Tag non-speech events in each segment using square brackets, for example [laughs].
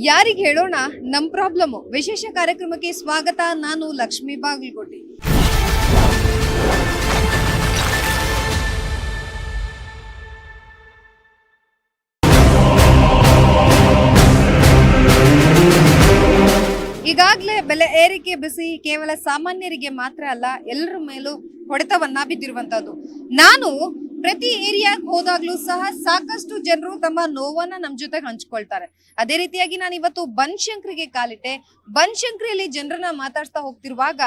ಯಾರಿಗೆ ಹೇಳೋಣ? ನಮ್ಮ ಪ್ರಾಬ್ಲಮ್. ವಿಶೇಷ ಕಾರ್ಯಕ್ರಮಕ್ಕೆ ಸ್ವಾಗತ. ನಾನು ಲಕ್ಷ್ಮೀ ಬಾಗಲಕೋಟೆ. ಬೆಲೆ ಏರಿಕೆ ಬಿಸಿ ಕೇವಲ ಸಾಮಾನ್ಯರಿಗೆ ಮಾತ್ರ ಅಲ್ಲ, ಎಲ್ಲರ ಮೇಲೂ ಹೊಡೆತವನ್ನ ಬಿದ್ದಿರುವಂತದ್ದು ನಾನು ಪ್ರತಿ ಏರಿಯಾಗ್ ಹೋದಾಗ್ಲೂ ಸಹ ಸಾಕಷ್ಟು ಜನರು ತಮ್ಮ ನೋವನ್ನ ನಮ್ ಜೊತೆ ಹಂಚ್ಕೊಳ್ತಾರೆ. ಅದೇ ರೀತಿಯಾಗಿ ನಾನು ಇವತ್ತು ಬನ್ಶಂಕರಿಗೆ ಕಾಲಿಟ್ಟೆ. ಬನ್ಶಂಕರಿಯಲ್ಲಿ ಜನರನ್ನ ಮಾತಾಡ್ತಾ ಹೋಗ್ತಿರುವಾಗ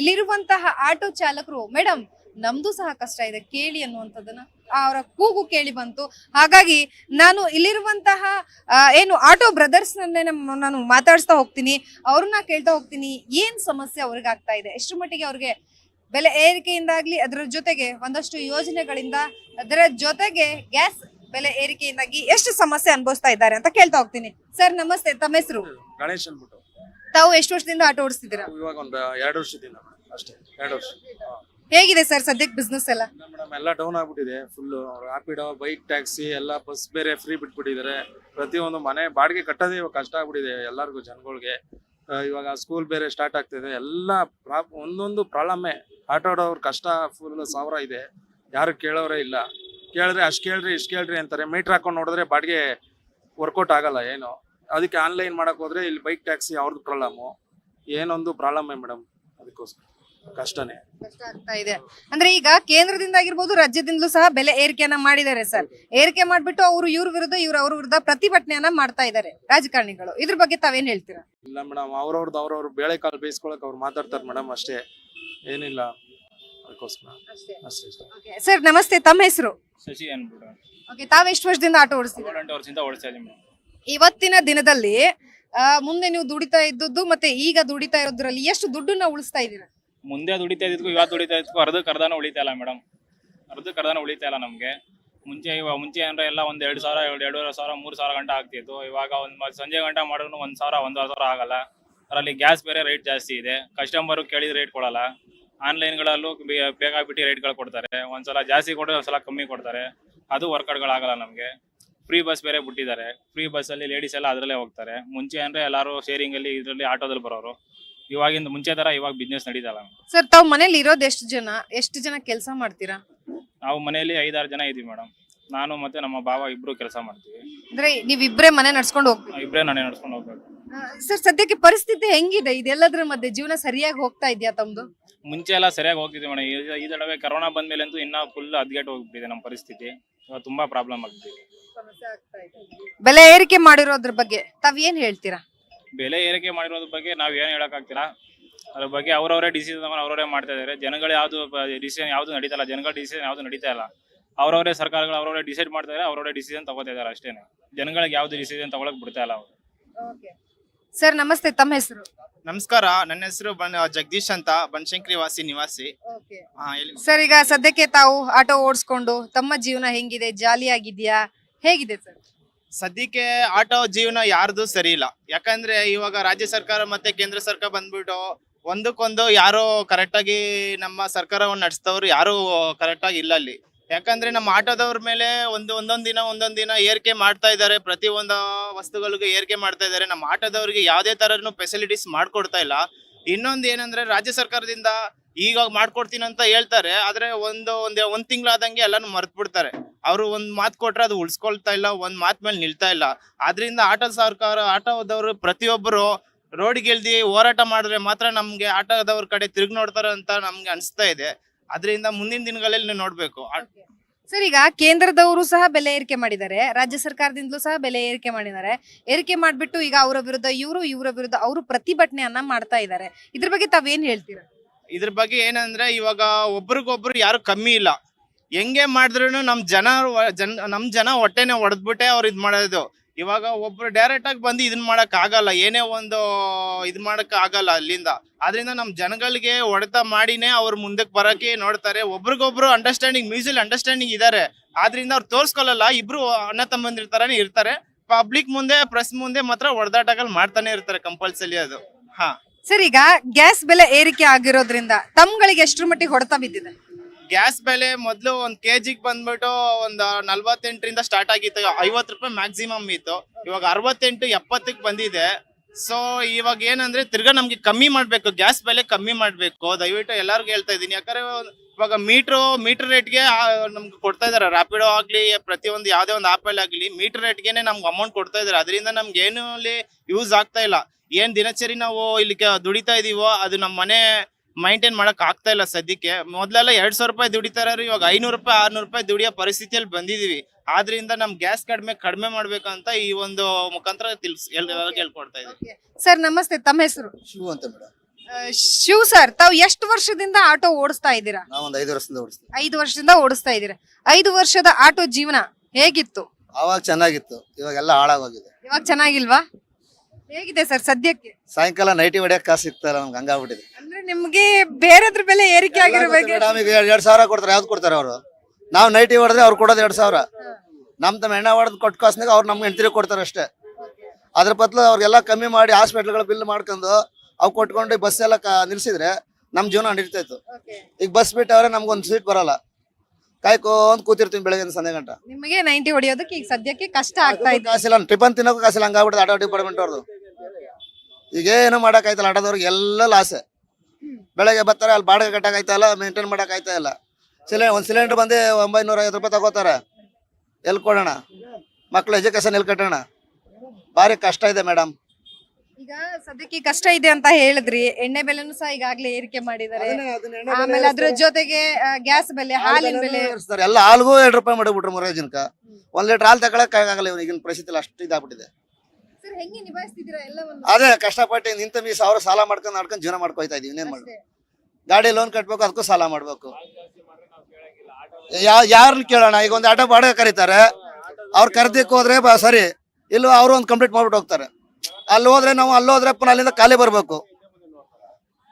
ಇಲ್ಲಿರುವಂತಹ ಆಟೋ ಚಾಲಕರು ಮೇಡಮ್ ನಮ್ದು ಸಹ ಕಷ್ಟ ಇದೆ, ಕೇಳಿ ಅನ್ನುವಂಥದ್ದನ್ನ ಅವರ ಕೂಗು ಕೇಳಿ ಬಂತು. ಹಾಗಾಗಿ ನಾನು ಇಲ್ಲಿರುವಂತಹ ಏನು ಆಟೋ ಬ್ರದರ್ಸ್ ನಾನು ಮಾತಾಡಿಸ್ತಾ ಹೋಗ್ತೀನಿ. ಅವ್ರನ್ನ ಕೇಳ್ತಾ ಹೋಗ್ತೀನಿ. ಏನ್ ಸಮಸ್ಯೆ ಅವ್ರಿಗೆ ಆಗ್ತಾ ಇದೆ? ಎಷ್ಟು ಮಟ್ಟಿಗೆ ಅವ್ರಿಗೆ ಬೆಲೆ ಏರಿಕೆಯಿಂದಾಗ್ಲಿ ಅದರ ಜೊತೆಗೆ ಒಂದಷ್ಟು ಯೋಜನೆಗಳಿಂದ ಅದರ ಜೊತೆಗೆ ಗ್ಯಾಸ್ ಬೆಲೆ ಏರಿಕೆಯಿಂದಾಗಿ ಎಷ್ಟು ಸಮಸ್ಯೆ ಅನುಭವಿಸ್ತಾ ಇದ್ದಾರೆ ಅಂತ ಕೇಳ್ತಾ ಹೋಗ್ತೀನಿ. ಸರ್ ನಮಸ್ತೆ. ತಮ್ಮ ಹೆಸರು? ಗಣೇಶ್ ಅನ್ಬಿಟ್ಟು ತಾವು ಎಷ್ಟು ವರ್ಷದಿಂದ ಆಟೋ ಓಡಿಸ್ತಿದ್ದೀರಾ? ಇವಾಗ ಒಂದು ಎರಡು ವರ್ಷದಿಂದ ಅಷ್ಟೇ. ಎರಡು ವರ್ಷ. ಹೇಗಿದೆ ಸರ್ ಸದ್ಯಕ್ಕೆ ಬಿಸ್ನೆಸ್ ಎಲ್ಲ? ಮೇಡಮ್ ಎಲ್ಲ ಡೌನ್ ಆಗ್ಬಿಟ್ಟಿದೆ. ಫುಲ್ ರಾಪಿಡೋ ಬೈಕ್ ಟ್ಯಾಕ್ಸಿ ಎಲ್ಲ ಬಸ್ ಬೇರೆ ಫ್ರೀ ಬಿಟ್ಬಿಟ್ಟಿದ್ದಾರೆ. ಪ್ರತಿಯೊಂದು ಮನೆ ಬಾಡಿಗೆ ಕಟ್ಟೋದೇ ಇವಾಗ ಕಷ್ಟ ಆಗ್ಬಿಟ್ಟಿದೆ ಎಲ್ಲರಿಗೂ ಜನಗಳಿಗೆ. ಇವಾಗ ಸ್ಕೂಲ್ ಬೇರೆ ಸ್ಟಾರ್ಟ್ ಆಗ್ತಿದೆ. ಎಲ್ಲ ಪ್ರಾ- ಒಂದೊಂದು ಪ್ರಾಬ್ಲಮ್ಮೆ. ಆಟೋಡೋರ್ ಕಷ್ಟ ಫುಲ್ ಸಾವಿರ ಇದೆ. ಯಾರು ಕೇಳೋರೇ ಇಲ್ಲ. ಕೇಳಿದ್ರೆ ಅಷ್ಟು ಕೇಳ್ರಿ, ಇಷ್ಟು ಕೇಳ್ರಿ ಅಂತಾರೆ. ಮೀಟ್ರ್ ಹಾಕೊಂಡು ನೋಡಿದ್ರೆ ಬಾಡಿಗೆ ವರ್ಕೌಟ್ ಆಗಲ್ಲ ಏನು. ಅದಕ್ಕೆ ಆನ್ಲೈನ್ ಮಾಡಕ್ ಹೋದ್ರೆ ಇಲ್ಲಿ ಬೈಕ್ ಟ್ಯಾಕ್ಸಿ ಅವ್ರದ್ದು ಪ್ರಾಬ್ಲಮ್ಮು ಏನೊಂದು ಪ್ರಾಬ್ಲಮ್ಮೆ ಮೇಡಮ್ ಅದಕ್ಕೋಸ್ಕರ. ಕಷ್ಟನೇ. ಕಷ್ಟ ಆಗ್ತಾ ಇದೆ. ಅಂದ್ರೆ ಈಗ ಕೇಂದ್ರದಿಂದ ಆಗಿರ್ಬೋದು ರಾಜ್ಯದಿಂದಲೂ ಸಹ ಬೆಲೆ ಏರಿಕೆಯನ್ನ ಮಾಡಿದ್ದಾರೆ ಸರ್. ಏರಿಕೆ ಮಾಡ್ಬಿಟ್ಟು ಅವರು ಇವ್ರ ವಿರುದ್ಧ ಇವ್ರ ಅವ್ರ ವಿರುದ್ಧ ಪ್ರತಿಭಟನೆಯನ್ನ ಮಾಡ್ತಾ ಇದ್ದಾರೆ ರಾಜಕಾರಣಿಗಳು. ಇದ್ರ ಬಗ್ಗೆ ತಾವೇನ್ ಹೇಳ್ತೀರಾ? ಇಲ್ಲ ಮೇಡಮ್ ಅವ್ರವ್ರದ್ದು ಅವ್ರವ್ರು ಬೇಳೆ ಕಾಲ್ ಬೇಯಿಸ್ಕೊಳಕ್ ಅವ್ರು ಮಾತಾಡ್ತಾರೆ ಮೇಡಮ್ ಅಷ್ಟೇ. ಏನಿಲ್ಲ ಅದಕ್ಕೋಸ್ಕರ. ಅಷ್ಟೇ. ಅಷ್ಟೇ ಸರ್ ನಮಸ್ತೆ. ತಮ್ಮ ಹೆಸರು? ಶಶಿ ಅನ್ಬಿಟ್ಟು. ಓಕೆ ತಾವ್ ಎಷ್ಟು ವರ್ಷದಿಂದ ಆಟೋ ಓಡಿಸ್ತೀರಾ ಏಳೆಂಟು ವರ್ಷದಿಂದ ಓಡಿಸ್ತಾ ಇದ್ದೀನಿ ಮೇಡಮ್. ಇವತ್ತಿನ ದಿನದಲ್ಲಿ ಆ, ಮುಂದೆ ನೀವು ದುಡಿತಾ ಇದ್ದದ್ದು ಮತ್ತೆ ಈಗ ದುಡಿತಾ ಇರೋದ್ರಲ್ಲಿ ಎಷ್ಟು ದುಡ್ಡನ್ನ ಉಳಿಸ್ತಾ ಇದ್ದೀರಾ? ಮುಂದೆ ದುಡಿತಾ ಇದ್ದಕ್ಕೂ ಇವತ್ತು ದುಡಿತಾ ಇದ್ದಕ್ಕೂ ಅರ್ಧ ಕರ್ದಾನ ಉಳಿತಾ ಇಲ್ಲ ಮೇಡಮ್. ಅರ್ಧ ಕರ್ದಾನ ಉಳಿತಾ ಇಲ್ಲ ನಮಗೆ. ಮುಂಚೆ ಇವಾಗ ಮುಂಚೆ ಅಂದ್ರೆ ಎಲ್ಲ ಒಂದು ಎರಡು ಸಾವಿರ, ಎರಡು, ಎರಡೂವರೆ ಸಾವಿರ, ಮೂರು ಸಾವಿರ ಗಂಟೆ ಆಗ್ತಿತ್ತು. ಇವಾಗ ಒಂದು ಸಂಜೆ ಗಂಟೆ ಮಾಡಿದ್ರು ಒಂದು ಸಾವಿರ ಒಂದೂವರೆ ಸಾವಿರ ಆಗಲ್ಲ. ಅದರಲ್ಲಿ ಗ್ಯಾಸ್ ಬೇರೆ ರೇಟ್ ಜಾಸ್ತಿ ಇದೆ. ಕಸ್ಟಮರು ಕೇಳಿದ ರೇಟ್ ಕೊಡಲ್ಲ. ಆನ್ಲೈನ್ಗಳಲ್ಲೂ ಬೇಕಾಗ್ಬಿಟ್ಟು ರೇಟ್ಗಳು ಕೊಡ್ತಾರೆ. ಒಂದ್ಸಲ ಜಾಸ್ತಿ ಕೊಟ್ಟರೆ ಒಂದ್ಸಲ ಕಮ್ಮಿ ಕೊಡ್ತಾರೆ. ಅದು ವರ್ಕೌಟ್ಗಳಾಗಲ್ಲ ನಮಗೆ. ಫ್ರೀ ಬಸ್ ಬೇರೆ ಬಿಟ್ಟಿದ್ದಾರೆ. ಫ್ರೀ ಬಸ್ಸಲ್ಲಿ ಲೇಡೀಸ್ ಎಲ್ಲ ಅದರಲ್ಲೇ ಹೋಗ್ತಾರೆ. ಮುಂಚೆ ಅಂದರೆ ಎಲ್ಲರೂ ಶೇರಿಂಗಲ್ಲಿ ಇದರಲ್ಲಿ ಆಟೋದಲ್ಲಿ ಬರೋರು. ಇವಾಗಿಂದ ಮುಂಚೆ ತರ ಇವಾಗ ಬಿಸ್ನೆಸ್ ನಡೀತಲ್ಲ. ಸರ್ ತಾವ್ ಮನೇಲಿ ಇರೋದ್ ಎಷ್ಟು ಜನ? ಎಷ್ಟು ಜನ ಕೆಲಸ ಮಾಡ್ತೀರಾ? ನಾವು ಮನೆಯಲ್ಲಿ ಐದಾರು ಜನ ಇದೀವಿ ಮೇಡಮ್ ನಾನು ಮತ್ತೆ ನಮ್ಮ ಭಾವ ಇಬ್ರು ಕೆಲಸ ಮಾಡ್ತೀವಿ. ಅಂದ್ರೆ ನೀವ್ ಇಬ್ರೇ ಮನೆ ನಡ್ಸ್ಕೊಂಡು ಹೋಗ್ತೀರಾ ಇಬ್ರೇ ನಾನೇ ನಡ್ಸ್ಕೊಂಡು ಹೋಗ್ಬೇಕು. ಸರ್ ಸದ್ಯಕ್ಕೆ ಪರಿಸ್ಥಿತಿ ಹೆಂಗಿದೆ? ಇದೆಲ್ಲದ್ರ ಮಧ್ಯೆ ಜೀವನ ಸರಿಯಾಗಿ ಹೋಗ್ತಾ ಇದೆಯಾ ತಮ್ದು? ಮುಂಚೆ ಎಲ್ಲ ಸರಿಯಾಗಿ ಹೋಗ್ತಿದ್ವಿ ಮೇಡಮ್ ಈ- ಈ ತಡವೆ ಕರೋನಾ ಬಂದ್ಮೇಲೆ ಅಂತೂ ಇನ್ನೂ ಫುಲ್ ಅದ್ಗೆಟ್ ಹೋಗ್ಬಿಟ್ಟಿದೆ ನಮ್ಮ ಪರಿಸ್ಥಿತಿ. ಇವಾಗ ತುಂಬಾ ಪ್ರಾಬ್ಲಮ್ ಆಗ್ತಿದೆ ಬೆಲೆ ಏರಿಕೆ ಮಾಡಿರೋದ್ರ ಬಗ್ಗೆ ತಾವ್ ಏನ್ ಹೇಳ್ತೀರಾ? ಬೆಲೆ ಏರಿಕೆ ಮಾಡಿರೋದ್ರ ಬಗ್ಗೆ ನಾವ್ ಏನ್ ಹೇಳಕ್ಕಾಗ್ತಿಲ್ಲ ಅದ್ರ ಬಗ್ಗೆ ಅವ್ರವರೇ ಡಿಸಿಷನ್ ತಗೊಂಡು ಅವ್ರವರೇ ಮಾಡ್ತಾ ಇದಾರೆ. ಜನಗಳು ಯಾವ್ದು ಡಿಸಿಷನ್ ಯಾವ್ದು ನಡೀತಾ ಇಲ್ಲ. ಜನಗಳ ಡಿಸಿಷನ್ ಯಾವ್ದು ನಡೀತಾ ಇಲ್ಲ. ಅವ್ರವರೇ ಸರ್ಕಾರಗಳು ಅವರವರೇ ಡಿಸೈಡ್ ಮಾಡ್ತಾ ಇದಾರೆ ಅವರವರೇ ಡಿಸಿಷನ್ ತಗೋತಾ ಇದಾರೆ ಅಷ್ಟೇನೆ. ಜನಗಳಿಗೆ ಯಾವ್ದು ಡಿಸಿಷನ್ ತಗೊಳಕ್ ಬಿಡ್ತಾ ಇಲ್ಲ ಅವ್ರು. ಸರ್ ನಮಸ್ತೆ. ತಮ್ಮ ಹೆಸರು? ನಮಸ್ಕಾರ. ನನ್ನ ಹೆಸರು ಬನ್ ಜಗದೀಶ್ ಅಂತ. ಬನಶಂಕರಿ ವಾಸಿ ನಿವಾಸಿ. ಹಾ ಹೇಳಿ. ಸರ್ ಈಗ ಸದ್ಯಕ್ಕೆ ತಾವು ಆಟೋ ಓಡಿಸ್ಕೊಂಡು ತಮ್ಮ ಜೀವನ ಹೆಂಗಿದೆ? ಜಾಲಿಯಾಗಿದ್ಯಾ? ಹೇಗಿದೆ ಸರ್ ಸದ್ಯಕ್ಕೆ ಆಟೋ ಜೀವನ ಯಾರ್ದು ಸರಿ ಇಲ್ಲ. ಯಾಕಂದ್ರೆ ಇವಾಗ ರಾಜ್ಯ ಸರ್ಕಾರ ಮತ್ತೆ ಕೇಂದ್ರ ಸರ್ಕಾರ ಬಂದ್ಬಿಟ್ಟು ಒಂದಕ್ಕೊಂದು ಯಾರು ಕರೆಕ್ಟಾಗಿ ನಮ್ಮ ಸರ್ಕಾರವನ್ನು ನಡೆಸ್ತವ್ರು ಯಾರು ಕರೆಕ್ಟಾಗಿ ಇಲ್ಲ ಅಲ್ಲಿ. ಯಾಕಂದ್ರೆ ನಮ್ಮ ಆಟೋದವ್ರ ಮೇಲೆ ಒಂದು ಒಂದೊಂದ್ ದಿನ ಒಂದೊಂದ್ ದಿನ ಏರಿಕೆ ಮಾಡ್ತಾ ಇದ್ದಾರೆ. ಪ್ರತಿ ಒಂದು ವಸ್ತುಗಳಿಗೂ ಏರಿಕೆ ಮಾಡ್ತಾ ಇದ್ದಾರೆ. ನಮ್ಮ ಆಟೋದವ್ರಿಗೆ ಯಾವುದೇ ತರನು ಫೆಸಿಲಿಟೀಸ್ ಮಾಡ್ಕೊಡ್ತಾ ಇಲ್ಲ. ಇನ್ನೊಂದು ಏನಂದ್ರೆ ರಾಜ್ಯ ಸರ್ಕಾರದಿಂದ ಈಗ ಮಾಡ್ಕೊಡ್ತೀನಿ ಅಂತ ಹೇಳ್ತಾರೆ, ಆದ್ರೆ ಒಂದು, ಒಂದ್ ಒಂದ್ ತಿಂಗಳಾದಂಗೆ ಎಲ್ಲಾನು ಮರ್ತ್ ಬಿಡ್ತಾರೆ ಅವರು ಒಂದ್ ಮಾತ್ ಕೊಟ್ರೆ ಅದು ಉಳ್ಸ್ಕೊಳ್ತಾ ಇಲ್ಲ, ಒಂದ್ ಮಾತ್ ಮೇಲೆ ನಿಲ್ತಾ ಇಲ್ಲ. ಆದ್ರಿಂದ ಆಟೋ ಸರ್ಕಾರ, ಆಟೋದವರು ಪ್ರತಿಯೊಬ್ಬರು ರೋಡ್ ಇಳ್ದಿ ಹೋರಾಟ ಮಾಡಿದ್ರೆ ಮಾತ್ರ ನಮ್ಗೆ ಆಟೋದವ್ರ ಕಡೆ ತಿರುಗಿ ನೋಡ್ತಾರೆ ಅಂತ ನಮ್ಗೆ ಅನಿಸ್ತಾ ಇದೆ. ಅದರಿಂದ ಮುಂದಿನ ದಿನಗಳಲ್ಲಿ ನೋಡ್ಬೇಕು. ಸರ್, ಈಗ ಕೇಂದ್ರದವರು ಸಹ ಬೆಲೆ ಏರಿಕೆ ಮಾಡಿದ್ದಾರೆ, ರಾಜ್ಯ ಸರ್ಕಾರದಿಂದಲೂ ಸಹ ಬೆಲೆ ಏರಿಕೆ ಮಾಡಿದ್ದಾರೆ. ಏರಿಕೆ ಮಾಡಿಬಿಟ್ಟು ಈಗ ಅವರ ವಿರುದ್ಧ ಇವರು, ಇವರ ವಿರುದ್ಧ ಅವರು ಪ್ರತಿಭಟನೆಯನ್ನ ಮಾಡ್ತಾ ಇದ್ದಾರೆ. ಇದ್ರ ಬಗ್ಗೆ ತಾವೇನ್ ಹೇಳ್ತೀರಾ? ಇದ್ರ ಬಗ್ಗೆ ಏನಂದ್ರೆ ಇವಾಗ ಒಬ್ರಿಗೊಬ್ರು ಯಾರು ಕಮ್ಮಿ ಇಲ್ಲ. ಹೆಂಗೆ ಮಾಡಿದ್ರು ನಮ್ ಜನ ಜನ, ನಮ್ ಜನ ಹೊಟ್ಟೆನೆ ಹೊಡೆದ್ಬಿಟ್ಟೆ ಅವ್ರು ಇದ್ ಮಾಡೋದು. ಇವಾಗ ಒಬ್ರು ಡೈರೆಕ್ಟ್ ಆಗಿ ಬಂದು ಇದನ್ನ ಮಾಡಕ್ ಆಗಲ್ಲ, ಏನೇ ಒಂದು ಇದು ಮಾಡಕ್ ಆಗಲ್ಲ ಅಲ್ಲಿಂದ. ಆದ್ರಿಂದ ನಮ್ ಜನಗಳಿಗೆ ಹೊಡೆತ ಮಾಡಿನೇ ಅವ್ರು ಮುಂದಕ್ಕೆ ಬರಕ್ಕೆ ನೋಡ್ತಾರೆ. ಒಬ್ರಿಗೊಬ್ರು ಅಂಡರ್ಸ್ಟ್ಯಾಂಡಿಂಗ್ ಮ್ಯೂಸಿಯಲ್ ಅಂಡರ್ಸ್ಟ್ಯಾಂಡಿಂಗ್ ಇದಾರೆ. ಆದ್ರಿಂದ ಅವ್ರು ತೋರ್ಸ್ಕೊಳಲ್ಲ, ಇಬ್ರು ಅಣ್ಣ ತಮ್ಮಂದಿರ್ತಾರನೇ ಇರ್ತಾರೆ. ಪಬ್ಲಿಕ್ ಮುಂದೆ ಪ್ರೆಸ್ ಮುಂದೆ ಮಾತ್ರ ಹೊಡೆದಾಟಗಳು ಮಾಡ್ತಾನೆ ಇರ್ತಾರೆ ಕಂಪಲ್ಸರಿ ಅದು. ಹಾ. ಸರ್, ಈಗ ಗ್ಯಾಸ್ ಬೆಲೆ ಏರಿಕೆ ಆಗಿರೋದ್ರಿಂದ ತಮ್ಗಳಿಗೆ ಎಷ್ಟ್ರ ಮಟ್ಟಿಗೆ ಹೊಡೆತ ಬಿದ್ದಿದೆ? ಗ್ಯಾಸ್ ಬೆಲೆ ಮೊದಲು ಒಂದ್ ಕೆಜಿಗ್ ಬಂದ್ಬಿಟ್ಟು ಒಂದ್ ನಲ್ವತ್ತೆಂಟರಿಂದ ಸ್ಟಾರ್ಟ್ ಆಗಿತ್ತು. ಐವತ್ತು ರೂಪಾಯಿ ಮ್ಯಾಕ್ಸಿಮಮ್ ಇತ್ತು. ಇವಾಗ ಅರವತ್ತೆಂಟು ಎಪ್ಪತ್ತಕ್ಕೆ ಬಂದಿದೆ. ಸೊ ಇವಾಗ ಏನಂದ್ರೆ ತಿರ್ಗಾ ನಮ್ಗೆ ಕಮ್ಮಿ ಮಾಡ್ಬೇಕು, ಗ್ಯಾಸ್ ಬೆಲೆ ಕಮ್ಮಿ ಮಾಡ್ಬೇಕು. ದಯವಿಟ್ಟು ಎಲ್ಲರಿಗೂ ಹೇಳ್ತಾ ಇದೀನಿ ಯಾಕಂದ್ರೆ ಇವಾಗ ಮೀಟ್ರು, ಮೀಟರ್ ರೇಟ್ಗೆ ನಮ್ಗೆ ಕೊಡ್ತಾ ಇದಾರೆ. ರಾಪಿಡೋ ಆಗ್ಲಿ, ಪ್ರತಿಯೊಂದು ಯಾವುದೇ ಒಂದು ಆಪಲ್ ಆಗ್ಲಿ, ಮೀಟರ್ ರೇಟ್ಗೆನೆ ನಮ್ಗೆ ಅಮೌಂಟ್ ಕೊಡ್ತಾ ಇದಾರೆ. ಅದರಿಂದ ನಮ್ಗೆ ಏನು ಅಲ್ಲಿ ಯೂಸ್ ಆಗ್ತಾ ಇಲ್ಲ. ಏನ್ ದಿನಚರಿ ನಾವು ಇಲ್ಲಿ ದುಡಿತಾ ಇದೀವೋ ಅದು ನಮ್ಮ ಮನೆ ಮೈಂಟೈನ್ ಮಾಡಕ್ ಆಗ್ತಾ ಇಲ್ಲ ಸದ್ಯಕ್ಕೆ. ಮೊದ್ಲೆಲ್ಲ ಎರಡ್ ಸಾವಿರ ರೂಪಾಯಿ ದುಡಿತಾರ ಇವಾಗ ಐನೂರು ರೂಪಾಯಿ ಆರ್ನೂರು ರೂಪಾಯಿ ದುಡಿಯೋ ಪರಿಸ್ಥಿತಿಯಲ್ಲಿ ಬಂದಿದೀವಿ. ಆದ್ರಿಂದ ನಮ್ ಗ್ಯಾಸ್ ಕಡಿಮೆ ಕಡಿಮೆ ಮಾಡ್ಬೇಕಂತ ಈ ಒಂದು ಮುಖಾಂತರ ತಿಳ್ಸ್ ಹೇಳ್ಕೊಡ್ತಾ ಇದೀವಿ ಸರ್ ನಮಸ್ತೆ ತಮ್ಮ ಹೆಸರು? ಶಿವ ಅಂತ ಮೇಡಮ್. ಶಿವ್ ಸರ್ ತಾವು ಎಷ್ಟು ವರ್ಷದಿಂದ ಆಟೋ ಓಡಿಸ್ತಾ ಇದ್ದೀರಾ? ಐದು ವರ್ಷದಿಂದ ಓಡಿಸ್ತೀವಿ. ಐದು ವರ್ಷದಿಂದ ಓಡಿಸ್ತಾ ಇದ್ದೀರಾ. ಐದು ವರ್ಷದ ಆಟೋ ಜೀವನ ಹೇಗಿತ್ತು? ಅವಾಗ ಚೆನ್ನಾಗಿತ್ತು. ಇವಾಗೆಲ್ಲ ಹಾಳಾಗೋಗಿದೆ. ಇವಾಗ ಚೆನ್ನಾಗಿಲ್ವಾ? ಹೇಗಿದೆ ಸರ್ ಸದ್ಯಕ್ಕೆ? ಸಾಯಂಕಾಲ ನೈಟಿ ಹೊಡಿಯಕ್ ಕಾಸು ಸಿಗ್ತಾರ ನಮ್ಗೆ ಹಂಗಾಗ್ಬಿಟ್ಟಿದೆ. ಅಂದ್ರೆ ನಿಮ್ಗೆ ಬೇರೆದ್ರ ಬೆಲೆ ಏರಿಕೆ ಆಗಿರೋ ಬಗ್ಗೆ? ಈಗ ಎರಡ್ ಸಾವಿರ ಕೊಡ್ತಾರೆ ಯಾವ್ದು ಕೊಡ್ತಾರೆ ಅವರು? ನಾವು ನೈಟಿ ಹೊಡೆದ್ರೆ ಅವ್ರು ಕೊಡೋದು ಎರಡ್ ಸಾವಿರ. ನಮ್ ತಮ್ಮ ಎಣ್ಣೆ ಹೊಡೆದು ಕೊಟ್ಟು ಕಾಸ್ನಾಗ ಅವ್ರು ನಮ್ಗೆ ಹೆಂಡತಿ ಕೊಡ್ತಾರೆ ಅಷ್ಟೇ. ಅದ್ರ ಬದಲು ಅವ್ರಿಗೆಲ್ಲ ಕಮ್ಮಿ ಮಾಡಿ ಹಾಸ್ಪಿಟ್ಲ್ಗಳ ಬಿಲ್ ಮಾಡ್ಕೊಂಡು ಅವ್ ಕೊಟ್ಕೊಂಡು ಬಸ್ ಎಲ್ಲ ನಿಲ್ಸಿದ್ರೆ ನಮ್ ಜೀವನ ನಡೀತಾ ಇತ್ತು. ಈಗ ಬಸ್ ಬಿಟ್ಟವ್ರೆ ನಮ್ಗೊಂದು ಸೀಟ್ ಬರಲ್ಲ. ಕಾಯ್ಕೊಂಡ್ ಕೂತಿರ್ತೀನಿ ಬೆಳಗ್ಗೆ ಸಂಜೆ ಗಂಟ. ನಿಮಗೆ ನೈಂಟಿ ಹೊಡಿಯೋದಕ್ಕೆ ಈಗ ಸದ್ಯಕ್ಕೆ ಕಷ್ಟ ಆಗ್ತಾ ಇದೆ. ಕಾಸಿಲ್ಲ ಟಿಫನ್ ತಿನ್ನೋಕೆ ಕಾಸಿಲ್ಲ ಹಂಗಾಗ್ಬಿಡುತ್ತೆ ಆಟೋ ಡಿಪಾರ್ಟ್ಮೆಂಟ್ ಅವ್ರದ್ದು ಈಗ ಏನು ಮಾಡಕ್ಕಾಯ್ತಲ್ಲ ಆಟೋದವ್ರಿಗೆ ಎಲ್ಲ ಲಾಸೆ ಬೆಳಗ್ಗೆ ಬರ್ತಾರೆ ಅಲ್ಲಿ ಬಾಡಿಗೆ ಕಟ್ಟಕ್ಕಾಯ್ತಾ ಇಲ್ಲ ಮೇಂಟೈನ್ ಮಾಡೋಕ್ಕಾಯ್ತಾ ಇಲ್ಲ. ಸಿಲಿ ಒಂದು ಸಿಲಿಂಡರ್ ಬಂದು ಒಂಬೈನೂರ ಐವತ್ತು ರೂಪಾಯಿ ತಗೋತಾರೆ. ಎಲ್ಲಿ ಕೊಡೋಣ? ಮಕ್ಳು ಎಜುಕೇಶನ್ ಎಲ್ಲಿ ಕಟ್ಟೋಣ? ಭಾರಿ ಕಷ್ಟ ಇದೆ ಮೇಡಮ್ ಈಗ ಸದ್ಯಕ್ಕೆ ಕಷ್ಟ ಇದೆ ಅಂತ ಹೇಳಿದ್ರಿ. ಎಣ್ಣೆ ಬೆಲೆನೂ ಸಹ ಈಗಾಗಲೇ ಏರಿಕೆ ಮಾಡಿದ್ದಾರೆ. ಆಮೇಲೆ ಅದ್ರ ಜೊತೆಗೆ ಗ್ಯಾಸ್ ಬೆಲೆ ಹಾಲಿನ ಬೆಲೆ. ಎಲ್ಲ ಹಾಲ್ಗೂ ಎರಡು ರೂಪಾಯಿ ಮಾಡಿಬಿಟ್ರು ಮೂರೇ ಜನಕ್ಕೆ ಒಂದ್ ಲೀಟರ್ ಹಾಲು ತಗೊಳಕ್ ಆಗಲ್ಲ ಈಗಿನ ಪರಿಸ್ಥಿತಿ ಅಷ್ಟು ಇದಾಗ್ಬಿಟ್ಟಿದೆ. ಅದೇ ಕಷ್ಟಪಟ್ಟು ನಿಂತ ಮೀ ಸಾವಿರ ಸಾಲ ಮಾಡ್ಕೊಂಡು ಮಾಡ್ಕೊಂಡು ಜೀವನ ಮಾಡ್ಕೊಯ್ತಾ ಇದೀವಿ ಇನ್ನೇನ್ ಮಾಡ್ಬೇಕು? ಗಾಡಿ ಲೋನ್ ಕಟ್ಬೇಕು ಅದಕ್ಕೂ ಸಾಲ ಮಾಡ್ಬೇಕು. ಯಾ ಯಾರನ್ನ ಕೇಳೋಣ? ಈಗ ಒಂದು ಆಟೋ ಬಾಡಿಗೆ ಕರೀತಾರೆ. ಅವ್ರು ಕರ್ದಿಕ್ ಹೋದ್ರೆ ಬಾ ಸರಿ. ಇಲ್ಲೋ ಅವರು ಒಂದು ಕಂಪ್ಲೀಟ್ ಮಾಡ್ಬಿಟ್ಟು ಹೋಗ್ತಾರೆ. ಅಲ್ಲಿ ಹೋದ್ರೆ ನಾವು ಅಲ್ಲಿ ಹೋದ್ರೆ ಪುನಃ ಅಲ್ಲಿಂದ ಖಾಲಿ ಬರಬೇಕು.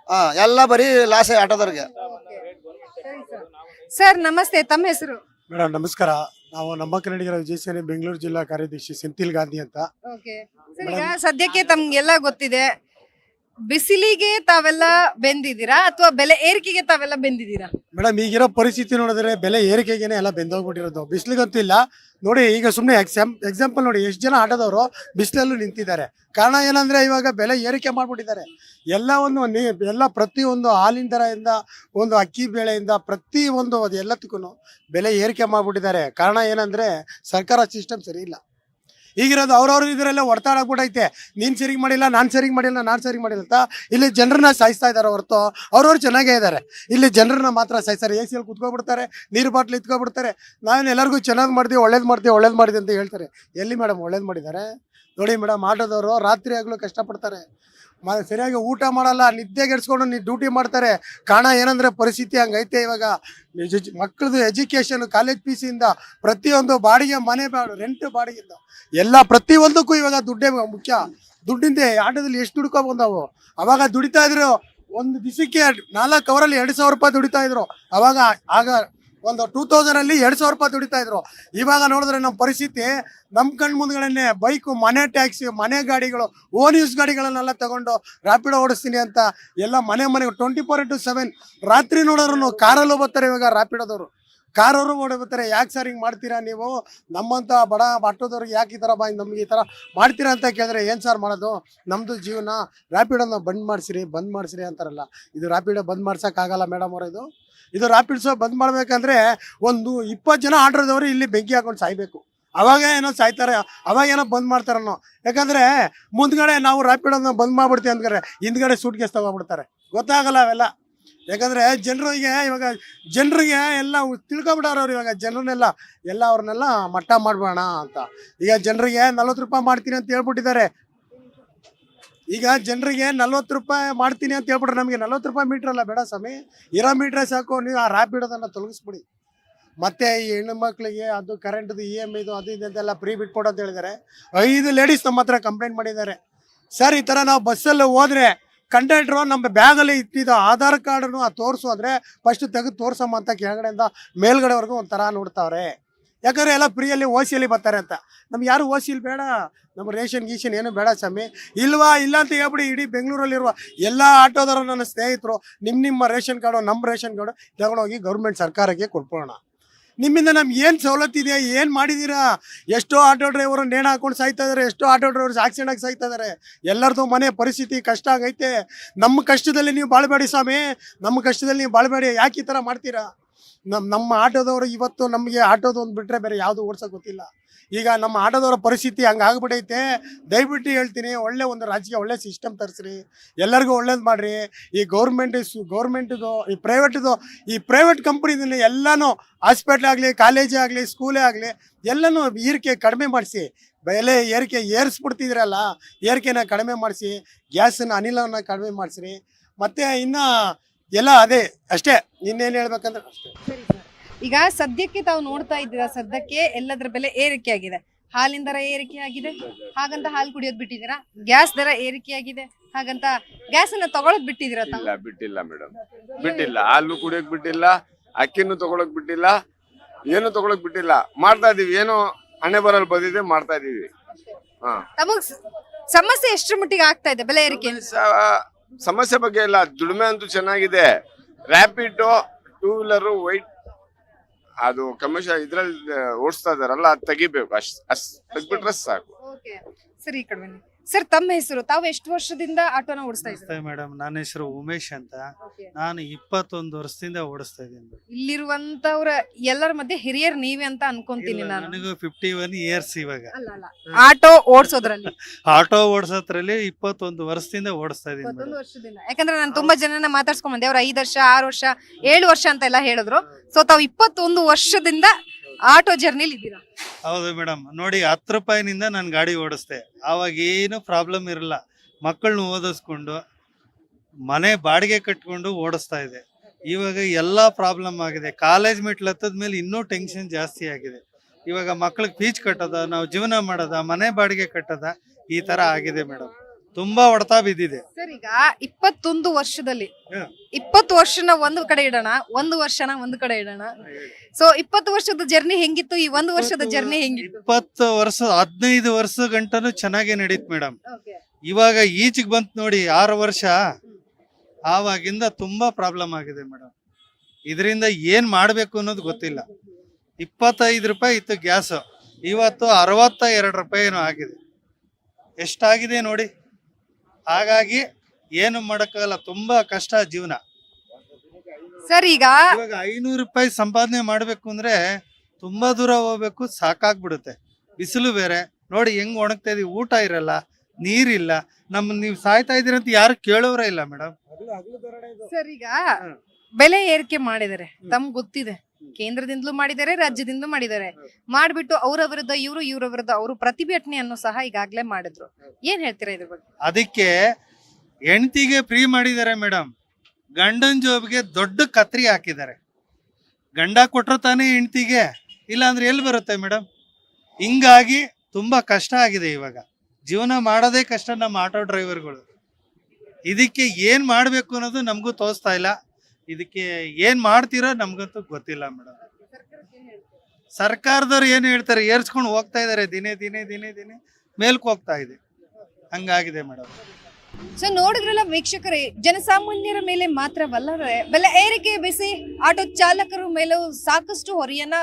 ಹಾ ಎಲ್ಲ ಬರೀ ಲಾಸೆ ಆಟೋದವ್ರಿಗೆ. ಸರ್ ನಮಸ್ತೆ. ತಮ್ಮ ಹೆಸರು? ಮೇಡಮ್ ನಮಸ್ಕಾರ. ನಾವು ನಮ್ಮ ಕನ್ನಡಿಗರ ವಿಜಯ ಸೇನೆ ಬೆಂಗಳೂರು ಜಿಲ್ಲಾ ಕಾರ್ಯದರ್ಶಿ ಸೆಂಥಿಲ್ ಗಾಂಧಿ ಅಂತ. ಈಗ ಸದ್ಯಕ್ಕೆ ತಮ್ಗೆಲ್ಲ ಗೊತ್ತಿದೆ ಬಿಸಿಲಿಗೆ ತಾವೆಲ್ಲ ಬೆಂದಿದ್ದೀರಾ ಅಥವಾ ಬೆಲೆ ಏರಿಕೆಗೆ ತಾವೆಲ್ಲ ಬೆಂದಿದ್ದೀರಾ? ಮೇಡಮ್, ಈಗಿರೋ ಪರಿಸ್ಥಿತಿ ನೋಡಿದ್ರೆ ಬೆಲೆ ಏರಿಕೆಗೇನೆ ಎಲ್ಲ ಬೆಂದೋಗ್ಬಿಟ್ಟಿರೋದು. ಬಿಸಿಲಿಗಂತೂ ಇಲ್ಲ. ನೋಡಿ, ಈಗ ಸುಮ್ಮನೆ ಎಕ್ಸಾಮ್, ಎಕ್ಸಾಂಪಲ್ ನೋಡಿ, ಎಷ್ಟು ಜನ ಆಟೋದವರು ಬಿಸಿಲಲ್ಲೂ ನಿಂತಿದ್ದಾರೆ. ಕಾರಣ ಏನಂದ್ರೆ ಇವಾಗ ಬೆಲೆ ಏರಿಕೆ ಮಾಡ್ಬಿಟ್ಟಿದ್ದಾರೆ. ಎಲ್ಲ ಒಂದು ಎಲ್ಲ ಪ್ರತಿಯೊಂದು ಹಾಲಿನ ದರದಿಂದ, ಒಂದು ಅಕ್ಕಿ ಬೆಳೆಯಿಂದ ಪ್ರತಿ ಒಂದು ಅದು ಎಲ್ಲದಕ್ಕೂ ಬೆಲೆ ಏರಿಕೆ ಮಾಡ್ಬಿಟ್ಟಿದ್ದಾರೆ. ಕಾರಣ ಏನಂದ್ರೆ ಸರ್ಕಾರ ಸಿಸ್ಟಮ್ ಸರಿ ಇಲ್ಲ. ಈಗಿರೋದು ಅವ್ರವ್ರ ಇದರಲ್ಲೇ ಹೊಡ್ತಾಡಕ್ಬಿಟ್ಟೈತೆ ನೀನ್ ಸರಿಗೆ ಮಾಡಿಲ್ಲ, ನಾನು ಸರಿಗೆ ಮಾಡಿಲ್ಲ, ನಾನು ಸರಿಗೆ ಮಾಡಿಲ್ಲ ಅಂತ ಇಲ್ಲಿ ಜನರನ್ನ ಸಾಯಿಸ್ತಾ ಇದ್ದಾರೆ ಹೊರತು ಅವ್ರವ್ರು ಚೆನ್ನಾಗೇ ಇದ್ದಾರೆ. ಇಲ್ಲಿ ಜನರನ್ನ ಮಾತ್ರ ಸಾಯಿಸ್ತಾರೆ. ಎ ಸಿಯಲ್ಲಿ ಕುತ್ಕೊಬಿಡ್ತಾರೆ, ನೀರು ಬಾಟ್ಲಿ ಇತ್ಕೊಬಿಡ್ತಾರೆ. ನಾನು ಎಲ್ಲರಿಗೂ ಚೆನ್ನಾಗಿ ಮಾಡ್ತೀವಿ ಒಳ್ಳೇದು ಮಾಡ್ತೀವಿ ಒಳ್ಳೇದು ಮಾಡಿದೆ ಅಂತ ಹೇಳ್ತಾರೆ. ಎಲ್ಲಿ ಮೇಡಮ್ ಒಳ್ಳೇದು ಮಾಡಿದ್ದಾರೆ? ನೋಡಿ ಮೇಡಮ್, ಆಟೋದವರು ರಾತ್ರಿ ಆಗಲೂ ಕಷ್ಟಪಡ್ತಾರೆ. ಸರಿಯಾಗಿ ಊಟ ಮಾಡಲ್ಲ ನಿದ್ದೆಗೆಡ್ಸ್ಕೊಂಡು ನೀ ಡ್ಯೂಟಿ ಮಾಡ್ತಾರೆ. ಕಾರಣ ಏನಂದ್ರೆ ಪರಿಸ್ಥಿತಿ ಹಂಗೈತೆ ಇವಾಗ. ಮಕ್ಕಳದು ಎಜುಕೇಶನ್ ಕಾಲೇಜ್ ಫೀಸಿಂದ ಪ್ರತಿಯೊಂದು ಬಾಡಿಗೆ ಮನೆ ರೆಂಟ್ ಬಾಡಿಗೆಯಿಂದ ಎಲ್ಲ ಪ್ರತಿಯೊಂದಕ್ಕೂ ಇವಾಗ ದುಡ್ಡೇ ಮುಖ್ಯ. ದುಡ್ಡಿಂದ ಆಟೋದಲ್ಲಿ ಎಷ್ಟು ದುಡ್ಕೊ ಬಂದವು? ಅವಾಗ ದುಡಿತಾ ಇದ್ರು ಒಂದು ದಿವಸಕ್ಕೆ ನಾಲ್ಕು ಅವರಲ್ಲಿ ಎರಡು ಸಾವಿರ ರೂಪಾಯಿ ದುಡಿತಾ ಇದ್ರು. ಅವಾಗ ಆಗ ಒಂದು ಟೂ ತೌಸಂಡ್ ಅಲ್ಲಿ ಎರಡು ಸಾವಿರ ರೂಪಾಯಿ ದುಡಿತಾ ಇದ್ರು. ಇವಾಗ ನೋಡಿದ್ರೆ ನಮ್ಮ ಪರಿಸ್ಥಿತಿ ನಮ್ಮ ಕಣ್ ಮುಂದ್ಗಳನ್ನೇ ಬೈಕು, ಮನೆ ಟ್ಯಾಕ್ಸಿ, ಮನೆ ಗಾಡಿಗಳು ಓನ್ ಯೂಸ್ ಗಾಡಿಗಳನ್ನೆಲ್ಲ ತಗೊಂಡು ರಾಪಿಡ್ ಓಡಿಸ್ತೀನಿ ಅಂತ ಎಲ್ಲ ಮನೆ ಮನೆಗೆ ಟ್ವೆಂಟಿ ಫೋರ್ ಇಂಟು ಸೆವೆನ್ ರಾತ್ರಿ ನೋಡೋರು ಕಾರಲ್ಲೂ ಬರ್ತಾರೆ ಇವಾಗ ರ್ಯಾಪಿಡೋದವರು ಕಾರವರು ಓಡಿ ಬರ್ತಾರೆ ಯಾಕೆ ಸರ್ ಹಿಂಗೆ ಮಾಡ್ತೀರಾ ನೀವು? ನಮ್ಮಂಥ ಬಡ ಆಟೋದವ್ರಿಗೆ ಯಾಕೆ ಈ ಥರ ಬಾ ನಮ್ಗೆ ಈ ಥರ ಮಾಡ್ತೀರಾ ಅಂತ ಕೇಳಿದ್ರೆ ಏನು ಸರ್ ಮಾಡೋದು? ನಮ್ಮದು ಜೀವನ ರ್ಯಾಪಿಡೋನ ಬಂದ್ ಮಾಡಿಸಿರಿ ಬಂದ್ ಮಾಡಿಸಿರಿ ಅಂತಾರಲ್ಲ. ಇದು ರ್ಯಾಪಿಡೋ ಬಂದ್ ಮಾಡ್ಸೋಕ್ಕಾಗಲ್ಲ ಮೇಡಮ್ ಅವರು ಇದು. ಇದು ರ್ಯಾಪಿಡ್ಸೋ ಬಂದ್ ಮಾಡಬೇಕಂದ್ರೆ ಒಂದು ಇಪ್ಪತ್ತು ಜನ ಆಟೋದವರು ಇಲ್ಲಿ ಬೆಂಕಿ ಹಾಕೊಂಡು ಸಾಯ್ಬೇಕು. ಅವಾಗ ಏನೋ ಸಾಯ್ತಾರೆ, ಅವಾಗ ಏನೋ ಬಂದ್ ಮಾಡ್ತಾರನೋ ಯಾಕಂದರೆ ಮುಂದ್ಗಡೆ ನಾವು ರ್ಯಾಪಿಡೋನ ಬಂದ್ ಮಾಡಿಬಿಡ್ತೀವಿ ಅಂದ್ಕರೆ ಹಿಂದ್ಗಡೆ ಸೂಟ್ ಕೇಸ್ ತಗೊಬಿಡ್ತಾರೆ ಗೊತ್ತಾಗಲ್ಲ ಅವೆಲ್ಲ. ಯಾಕಂದ್ರೆ ಜನರಿಗೆ ಇವಾಗ ಜನರಿಗೆ ಎಲ್ಲ ತಿಳ್ಕೊಬಿಟ್ಟಾರ ಅವ್ರು ಇವಾಗ ಜನರನ್ನೆಲ್ಲ, ಎಲ್ಲ ಅವ್ರನ್ನೆಲ್ಲ ಮಟ್ಟ ಮಾಡ್ಬೋಣ ಅಂತ. ಈಗ ಜನರಿಗೆ ನಲ್ವತ್ತು ರೂಪಾಯಿ ಮಾಡ್ತೀನಿ ಅಂತ ಹೇಳ್ಬಿಟ್ಟಿದ್ದಾರೆ. ಈಗ ಜನರಿಗೆ ನಲ್ವತ್ತು ರೂಪಾಯಿ ಮಾಡ್ತೀನಿ ಅಂತ ಹೇಳ್ಬಿಟ್ರೆ ನಮಗೆ ನಲ್ವತ್ತು ರೂಪಾಯಿ ಮೀಟ್ರ್ ಅಲ್ಲ ಬೇಡ ಸ್ವಾಮಿ. ಇರೋ ಮೀಟ್ರೇ ಸಾಕು, ನೀವು ಆ ರ್ಯಾಪಿಡೋದನ್ನು ತೊಲಗಿಸ್ಬಿಡಿ. ಮತ್ತೆ ಈ ಹೆಣ್ಣು ಮಕ್ಕಳಿಗೆ ಅದು ಕರೆಂಟ್ದು ಇ ಎಂ ಇದು ಅದು ಇದು ಅಂತೆಲ್ಲ ಫ್ರೀ ಬಿಟ್ಕೊಡು ಅಂತ ಹೇಳಿದ್ದಾರೆ. ಐದು ಲೇಡೀಸ್ ನಮ್ಮ ಹತ್ರ ಕಂಪ್ಲೇಂಟ್ ಮಾಡಿದ್ದಾರೆ. ಸರ್, ಈ ಥರ ನಾವು ಬಸ್ಸಲ್ಲಿ ಹೋದ್ರೆ ಕಂಡಕ್ಟ್ರು ನಮ್ಮ ಬ್ಯಾಗಲ್ಲಿ ಇಟ್ಟಿದ್ದ ಆಧಾರ್ ಕಾರ್ಡನ್ನು ತೋರಿಸು ಅಂದರೆ ಫಸ್ಟ್ ತೆಗೆದು ತೋರಿಸಮ್ಮ ಅಂತ ಕೆಳಗಡೆಯಿಂದ ಮೇಲ್ಗಡೆವರೆಗೂ ಒಂಥರ ನೋಡ್ತಾವ್ರೆ. ಯಾಕಂದರೆ ಎಲ್ಲ ಫ್ರೀಯಲ್ಲಿ ಓಸಿಯಲ್ಲಿ ಬರ್ತಾರೆ ಅಂತ. ನಮ್ಗೆ ಯಾರು ಓಸಿಲಿ ಬೇಡ. ನಮ್ಮ ರೇಷನ್ ಗೀಷನ್ ಏನು ಬೇಡ ಸ್ವಾಮಿ. ಇಲ್ವಾ? ಇಲ್ಲ ಅಂತ ಹೇಳ್ಬಿಡಿ ಇಡೀ ಬೆಂಗಳೂರಲ್ಲಿರುವ ಎಲ್ಲ ಆಟೋದವರು ನನ್ನ ಸ್ನೇಹಿತರು ನಿಮ್ಮ ನಿಮ್ಮ ರೇಷನ್ ಕಾರ್ಡು ನಮ್ಮ ರೇಷನ್ ಕಾರ್ಡು ತಗೊಂಡೋಗಿ ಗೌರ್ಮೆಂಟ್ ಸರ್ಕಾರಕ್ಕೆ ಕೊಟ್ಬಿಡೋಣ. ನಿಮ್ಮಿಂದ ನಮ್ಗೆ ಏನು ಸವಲತ್ತಿದೆ ಏನು ಮಾಡಿದ್ದೀರಾ ಎಷ್ಟೋ ಆಟೋ ಡ್ರೈವರು ನೇಣ ಹಾಕೊಂಡು ಸಾಯ್ತಾ ಇದಾರೆ, ಎಷ್ಟೋ ಆಟೋ ಡ್ರೈವರ್ಸ್ ಆಕ್ಸಿಡೆಂಟ್ ಆಗಿ ಸಾಯ್ತಾ ಎಲ್ಲರದು ಮನೆ ಪರಿಸ್ಥಿತಿ ಕಷ್ಟ ಆಗೈತೆ. ನಮ್ಮ ಕಷ್ಟದಲ್ಲಿ ನೀವು ಬಾಳಬೇಡಿ ಸ್ವಾಮಿ, ನಮ್ಮ ಕಷ್ಟದಲ್ಲಿ ನೀವು ಬಾಳಬೇಡಿ. ಯಾಕೆ ಈ ಥರ ಮಾಡ್ತೀರಾ? ನಮ್ಮ ನಮ್ಮ ಆಟೋದವರು ಇವತ್ತು ನಮಗೆ ಆಟೋದೊಂದು ಒಂದು ಬಿಟ್ಟರೆ ಬೇರೆ ಯಾವುದು ಓಡ್ಸೋಕೆ ಗೊತ್ತಿಲ್ಲ. ಈಗ ನಮ್ಮ ಆಟೋದವರ ಪರಿಸ್ಥಿತಿ ಹಂಗೆ ಆಗ್ಬಿಟ್ಟೈತೆ ದಯವಿಟ್ಟು ಹೇಳ್ತೀನಿ, ಒಳ್ಳೆ ಒಂದು ರಾಜಕೀಯ, ಒಳ್ಳೆ ಸಿಸ್ಟಮ್ ತರಿಸ್ರಿ. ಎಲ್ಲರಿಗೂ ಒಳ್ಳೇದು ಮಾಡಿರಿ. ಈ ಗೌರ್ಮೆಂಟ್ ಗೌರ್ಮೆಂಟ್ದು ಈ ಪ್ರೈವೇಟ್ದು ಈ ಪ್ರೈವೇಟ್ ಕಂಪ್ನಿದಲ್ಲಿ ಎಲ್ಲನೂ ಹಾಸ್ಪಿಟ್ಲ್ ಆಗಲಿ ಕಾಲೇಜೇ ಆಗಲಿ ಸ್ಕೂಲೇ ಆಗಲಿ, ಎಲ್ಲನೂ ಏರಿಕೆ ಕಡಿಮೆ ಮಾಡಿಸಿ. ಬೆಲೆ ಏರಿಕೆ ಏರಿಸ್ಬಿಡ್ತಿದ್ರಲ್ಲ, ಏರಿಕೆನ ಕಡಿಮೆ ಮಾಡಿಸಿ ಗ್ಯಾಸನ್ನು ಅನಿಲವನ್ನು ಕಡಿಮೆ ಮಾಡಿಸ್ರಿ. ಮತ್ತು ಇನ್ನು ಎಲ್ಲ ಅದೇ, ಅಷ್ಟೇ. ಇನ್ನೇನು ಹೇಳ್ಬೇಕಂದ್ರೆ ಅಷ್ಟೇ. ಈಗ ಸದ್ಯಕ್ಕೆ ತಾವು ನೋಡ್ತಾ ಇದ್ದೀರಾ ಸದ್ಯಕ್ಕೆ ಎಲ್ಲದರ ಬೆಲೆ ಏರಿಕೆ ಆಗಿದೆ ಹಾಲಿನ ದರ ಏರಿಕೆ ಆಗಿದೆ ಹಾಗಂತ ಹಾಲು ಕುಡಿಯೋದು ಬಿಟ್ಟಿದ್ದೀರಾ? ಗ್ಯಾಸ್ ದರ ಏರಿಕೆ ಆಗಿದೆ ಹಾಗಂತ ಗ್ಯಾಸ್ ಅನ್ನ ತಗೊಳೋದ್ ಬಿಟ್ಟಿದ್ದೀರಾ ತಾವು? ಇಲ್ಲ ಬಿಟ್ಟಿಲ್ಲ ಮೇಡಮ್. ಬಿಟ್ಟಿಲ್ಲ. ಹಾಲು ಕುಡಿಯೋಕ್ ಬಿಟ್ಟಿಲ್ಲ ಅಕ್ಕಿನೂ ತಗೊಳಕ್ ಬಿಟ್ಟಿಲ್ಲ ಏನು ತಗೊಳಕ್ ಬಿಟ್ಟಿಲ್ಲ. ಮಾಡ್ತಾ ಇದೀವಿ. ಏನೋ ಹಣೆ ಬರಲ್ ಬಂದಿದೆ ಮಾಡ್ತಾ ಇದೀವಿ. ಹಾ. ತಮಗ್ ಸ- ಸಮಸ್ಯೆ ಎಷ್ಟರ ಮಟ್ಟಿಗೆ ಆಗ್ತಾ ಇದೆ ಬೆಲೆ ಏರಿಕೆ? ಸ- ಸಮಸ್ಯೆ ಬಗ್ಗೆ ಇಲ್ಲ. ದುಡಿಮೆ ಅಂತೂ ಚೆನ್ನಾಗಿದೆ. ರ್ಯಾಪಿಡ್ ಟೂ ವೀಲರ್ ವೈಟ್ ಅದು ಕಮರ್ಷಿಯಲ್ ಇದ್ರಲ್ಲಿ ಓಡಿಸ್ತಾ ಇದಾರಲ್ಲ ಅದು ತೆಗಿಬೇಕು ಅಷ್ಟು ಅಷ್ಟು ತೆಗ್ಬಿಟ್ರೆ ಸಾಕು. ಸರಿ ಈ ಸರ್ ತಮ್ಮ ಹೆಸರು? ತಾವು ಎಷ್ಟು ವರ್ಷದಿಂದ ಆಟೋನ ಓಡಿಸ್ತಾ ಇದ್ದೀರಾ? ನಮಸ್ತೆ ಮೇಡಮ್ ನನ್ನ ಹೆಸರು ಉಮೇಶ್ ಅಂತ. ನಾನು ಇಪ್ಪತ್ತೊಂದು ವರ್ಷದಿಂದ ಓಡಿಸ್ತಾ ಇದ್ದೀನಿ ಇಲ್ಲಿರುವಂತವ್ರ ಎಲ್ಲರ ಮಧ್ಯೆ ಹಿರಿಯರ್ ನೀವೇ ಅಂತ ಅನ್ಕೊಂತೀನಿ ನಾನು. ನನಗೂ ಫಿಫ್ಟಿ ಒನ್ ಇಯರ್ಸ್ ಇವಾಗ. ಅಲ್ಲ ಅಲ್ಲ. ಆಟೋ ಓಡಿಸೋದ್ರಲ್ಲಿ? [laughs] ಆಟೋ ಓಡಿಸೋದ್ರಲ್ಲಿ ಇಪ್ಪತ್ತೊಂದು ವರ್ಷದಿಂದ ಓಡಿಸ್ತಾ ಇದ್ದೀನಿ ಇಪ್ಪತ್ತೊಂದು ವರ್ಷದಿಂದ. ಯಾಕಂದ್ರೆ ನಾನು ತುಂಬಾ ಜನನ ಮಾತಾಡ್ಸ್ಕೊಂಡ್ ಬಂದೆ. ಅವ್ರು ಐದು ವರ್ಷ ಆರು ವರ್ಷ ಏಳು ವರ್ಷ ಅಂತ ಎಲ್ಲ ಹೇಳಿದ್ರು. ಸೊ ತಾವು ಇಪ್ಪತ್ತೊಂದು ವರ್ಷದಿಂದ ಆಟೋ ಜರ್ನಿಲಿ ಇದ್ದೀರಾ? ಹೌದು ಮೇಡಮ್. ನೋಡಿ, ಹತ್ತು ರೂಪಾಯಿನಿಂದ ನಾನು ಗಾಡಿ ಓಡಿಸ್ದೆ. ಆವಾಗ ಏನು ಪ್ರಾಬ್ಲಮ್ ಇರಲ್ಲ. ಮಕ್ಕಳನ್ನ ಓದಿಸ್ಕೊಂಡು ಮನೆ ಬಾಡಿಗೆ ಕಟ್ಕೊಂಡು ಓಡಿಸ್ತಾ ಇದೆ. ಇವಾಗ ಎಲ್ಲ ಪ್ರಾಬ್ಲಮ್ ಆಗಿದೆ. ಕಾಲೇಜ್ ಮೆಟ್ಲು ಹತ್ತದ ಮೇಲೆ ಇನ್ನೂ ಟೆನ್ಷನ್ ಜಾಸ್ತಿ ಆಗಿದೆ. ಇವಾಗ ಮಕ್ಳಿಗೆ ಫೀಸ್ ಕಟ್ಟೋದ, ನಾವು ಜೀವನ ಮಾಡೋದ, ಮನೆ ಬಾಡಿಗೆ ಕಟ್ಟೋದ ಈ ತರ ಆಗಿದೆ ಮೇಡಮ್. ತುಂಬಾ ಹೊಡೆತ ಬಿದ್ದಿದೆ. ಸರ್ ಈಗ ಇಪ್ಪತ್ತೊಂದು ವರ್ಷದಲ್ಲಿ. ಇಪ್ಪತ್ತು ವರ್ಷನ ಒಂದು ಕಡೆ ಇಡೋಣ ಒಂದು ವರ್ಷನ ಒಂದು ಕಡೆ ಇಡೋಣ. ಸೊ ಇಪ್ಪತ್ತು ವರ್ಷದ ಜರ್ನಿ ಹೆಂಗಿತ್ತು? ಈ ಒಂದು ವರ್ಷದ ಜರ್ನಿ ಹೆಂಗಿತ್ತು? ಇಪ್ಪತ್ತು ವರ್ಷ ಹದಿನೈದು ವರ್ಷ ಗಂಟನು ಚೆನ್ನಾಗೇ ನಡೀತ್ ಮೇಡಮ್ ಇವಾಗ ಈಚಿಗೆ ಬಂತು ನೋಡಿ ಆರು ವರ್ಷ ಆವಾಗಿಂದ ತುಂಬಾ ಪ್ರಾಬ್ಲಮ್ ಆಗಿದೆ ಮೇಡಮ್ ಇದರಿಂದ ಏನ್ ಮಾಡಬೇಕು ಅನ್ನೋದು ಗೊತ್ತಿಲ್ಲ. ಇಪ್ಪತ್ತೈದು ರೂಪಾಯಿ ಇತ್ತು ಗ್ಯಾಸ್ ಇವತ್ತು ಅರವತ್ತ ಎರಡು ರೂಪಾಯಿ ಏನೋ ಆಗಿದೆ. ಎಷ್ಟಾಗಿದೆ ನೋಡಿ? ಹಾಗಾಗಿ ಏನು ಮಾಡೋಕ್ಕಾಗಲ್ಲ ತುಂಬಾ ಕಷ್ಟ ಜೀವನ. ಸರ್ ಈಗ ಇವಾಗ ಐನೂರು ರೂಪಾಯಿ ಸಂಪಾದನೆ ಮಾಡ್ಬೇಕು ಅಂದ್ರೆ ತುಂಬಾ ದೂರ ಹೋಗ್ಬೇಕು ಸಾಕಾಗ್ಬಿಡುತ್ತೆ. ಬಿಸಿಲು ಬೇರೆ. ನೋಡಿ ಹೆಂಗ್ ಒಣಗ್ತಾ ಇದೀವಿ. ಊಟ ಇರಲ್ಲ ನೀರಿಲ್ಲ. ನಮ್ ನೀವು ಸಾಯ್ತಾ ಇದೀರ ಅಂತ ಯಾರು ಕೇಳೋರೇ ಇಲ್ಲ ಮೇಡಮ್ ಸರ್ ಈಗ ಬೆಲೆ ಏರಿಕೆ ಮಾಡಿದರೆ ತಮ್ಗೆ ಗೊತ್ತಿದೆ. ಕೇಂದ್ರದಿಂದಲೂ ಮಾಡಿದ್ದಾರೆ ರಾಜ್ಯದಿಂದಲೂ ಮಾಡಿದ್ದಾರೆ. ಮಾಡ್ಬಿಟ್ಟು ಅವರ ವಿರುದ್ಧ ಇವರು ಇವರ ವಿರುದ್ಧ ಅವರು ಪ್ರತಿಭಟನೆಯನ್ನು ಸಹ ಈಗಾಗಲೇ ಮಾಡಿದ್ರು. ಏನ್ ಹೇಳ್ತೀರಾ ಇದ್ರ ಬಗ್ಗೆ? ಅದಕ್ಕೆ ಹೆಂಡತಿಗೆ ಫ್ರೀ ಮಾಡಿದ್ದಾರೆ ಮೇಡಮ್. ಗಂಡನ್ ಜೋಬ್ಗೆ ದೊಡ್ಡ ಕತ್ರಿ ಹಾಕಿದ್ದಾರೆ. ಗಂಡ ಕೊಟ್ಟರು ತಾನೇ ಹೆಂಡತಿಗೆ ಇಲ್ಲಾಂದ್ರೆ ಎಲ್ಲಿ ಬರುತ್ತೆ ಮೇಡಮ್? ಹಿಂಗಾಗಿ ತುಂಬಾ ಕಷ್ಟ ಆಗಿದೆ ಇವಾಗ. ಜೀವನ ಮಾಡೋದೇ ಕಷ್ಟ ನಮ್ಮ ಆಟೋ ಡ್ರೈವರ್ಗಳು. ಇದಕ್ಕೆ ಏನ್ ಮಾಡ್ಬೇಕು ಅನ್ನೋದು ನಮಗೂ ತೋರಿಸ್ತಾ ಇಲ್ಲ. ಇದಕ್ಕೆ ಏನ್ ಮಾಡ್ತೀರೋ ನಮ್ಗಂತೂ ಗೊತ್ತಿಲ್ಲ ಮೇಡಮ್. ಸರ್ಕಾರದವ್ರು ಏನ್ ಹೇಳ್ತಾರೆ, ಏರ್ಸ್ಕೊಂಡು ಹೋಗ್ತಾ ಇದಾರೆ, ದಿನೇ ದಿನೇ ದಿನೇ ದಿನೇ ಮೇಲ್ಕ್ ಹೋಗ್ತಾ ಇದೆ. ಹಂಗಾಗಿದೆ ಮೇಡಮ್. ಸೊ ನೋಡಿದ್ರಲ್ಲ ವೀಕ್ಷಕರೇ, ಜನಸಾಮಾನ್ಯರ ಮೇಲೆ ಮಾತ್ರವಲ್ಲದೆ ಬೆಲೆ ಏರಿಕೆ ಬಿಸಿ ಆಟೋ ಚಾಲಕರ ಮೇಲೂ ಸಾಕಷ್ಟು ಹೊರೆಯನ್ನ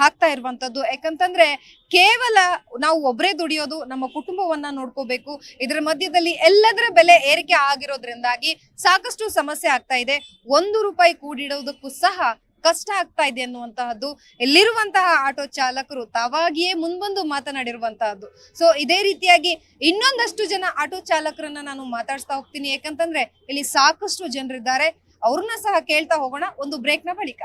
ಹಾಕ್ತಾ ಇರುವಂತದ್ದು. ಯಾಕಂತಂದ್ರೆ ಕೇವಲ ನಾವು ಒಬ್ಬರೇ ದುಡಿಯೋದು, ನಮ್ಮ ಕುಟುಂಬವನ್ನ ನೋಡ್ಕೋಬೇಕು, ಇದರ ಮಧ್ಯದಲ್ಲಿ ಎಲ್ಲದರ ಬೆಲೆ ಏರಿಕೆ ಆಗಿರೋದ್ರಿಂದಾಗಿ ಸಾಕಷ್ಟು ಸಮಸ್ಯೆ ಆಗ್ತಾ ಇದೆ. ಒಂದು ರೂಪಾಯಿ ಕೂಡಿಡೋದಕ್ಕೂ ಸಹ ಕಷ್ಟ ಆಗ್ತಾ ಇದೆ ಅನ್ನುವಂತಹದ್ದು, ಇಲ್ಲಿರುವಂತಹ ಆಟೋ ಚಾಲಕರು ತಾವಾಗಿಯೇ ಮುಂಬಂದು ಮಾತನಾಡಿರುವಂತಹದ್ದು. ಸೊ ಇದೇ ರೀತಿಯಾಗಿ ಇನ್ನೊಂದಷ್ಟು ಜನ ಆಟೋ ಚಾಲಕರನ್ನ ನಾನು ಮಾತಾಡ್ಸ್ತಾ ಹೋಗ್ತೀನಿ. ಯಾಕಂತಂದ್ರೆ, ಇಲ್ಲಿ ಸಾಕಷ್ಟು ಜನರಿದ್ದಾರೆ. ಅವ್ರನ್ನ ಸಹ ಕೇಳ್ತಾ ಹೋಗೋಣ. ಒಂದು ಬ್ರೇಕ್ನ ಬಳಿಕ.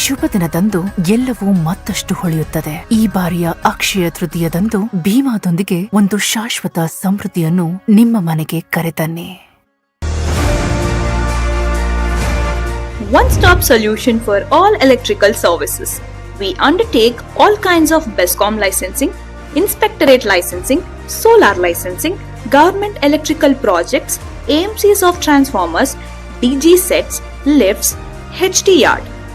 ಶುಭ ದಿನದಂದು ಎಲ್ಲವೂ ಮತ್ತಷ್ಟು ಹೊಳೆಯುತ್ತದೆ ಈ ಬಾರಿಯ ಅಕ್ಷಯ ತೃತೀಯದಂದು ಭೀಮಾದೊಂದಿಗೆ ಒಂದು ಶಾಶ್ವತ ಸಮೃದ್ಧಿಯನ್ನು ನಿಮ್ಮ ಮನೆಗೆ ಕರೆತನ್ನಿ one stop solution for all electrical services. We undertake all kinds of BESCOM licensing, inspectorate licensing, solar licensing, government electrical projects, AMCs of transformers, DG sets, lifts, HT yard,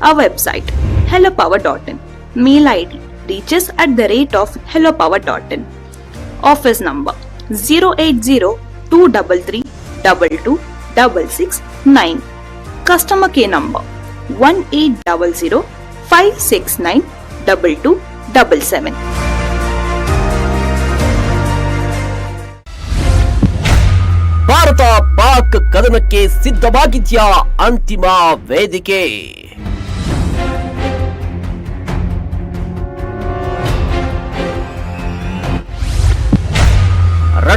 Our website hellopower.in. Mail ID reaches at the rate of hellopower.in. Office number 080 233 22 Customer care number 1800 569 2277. Bharat Pak ಕದನಕ್ಕೆ ಸಿದ್ಧವಾಗಿದ್ಯಾ ಅಂತಿಮ ವೇದಿಕೆ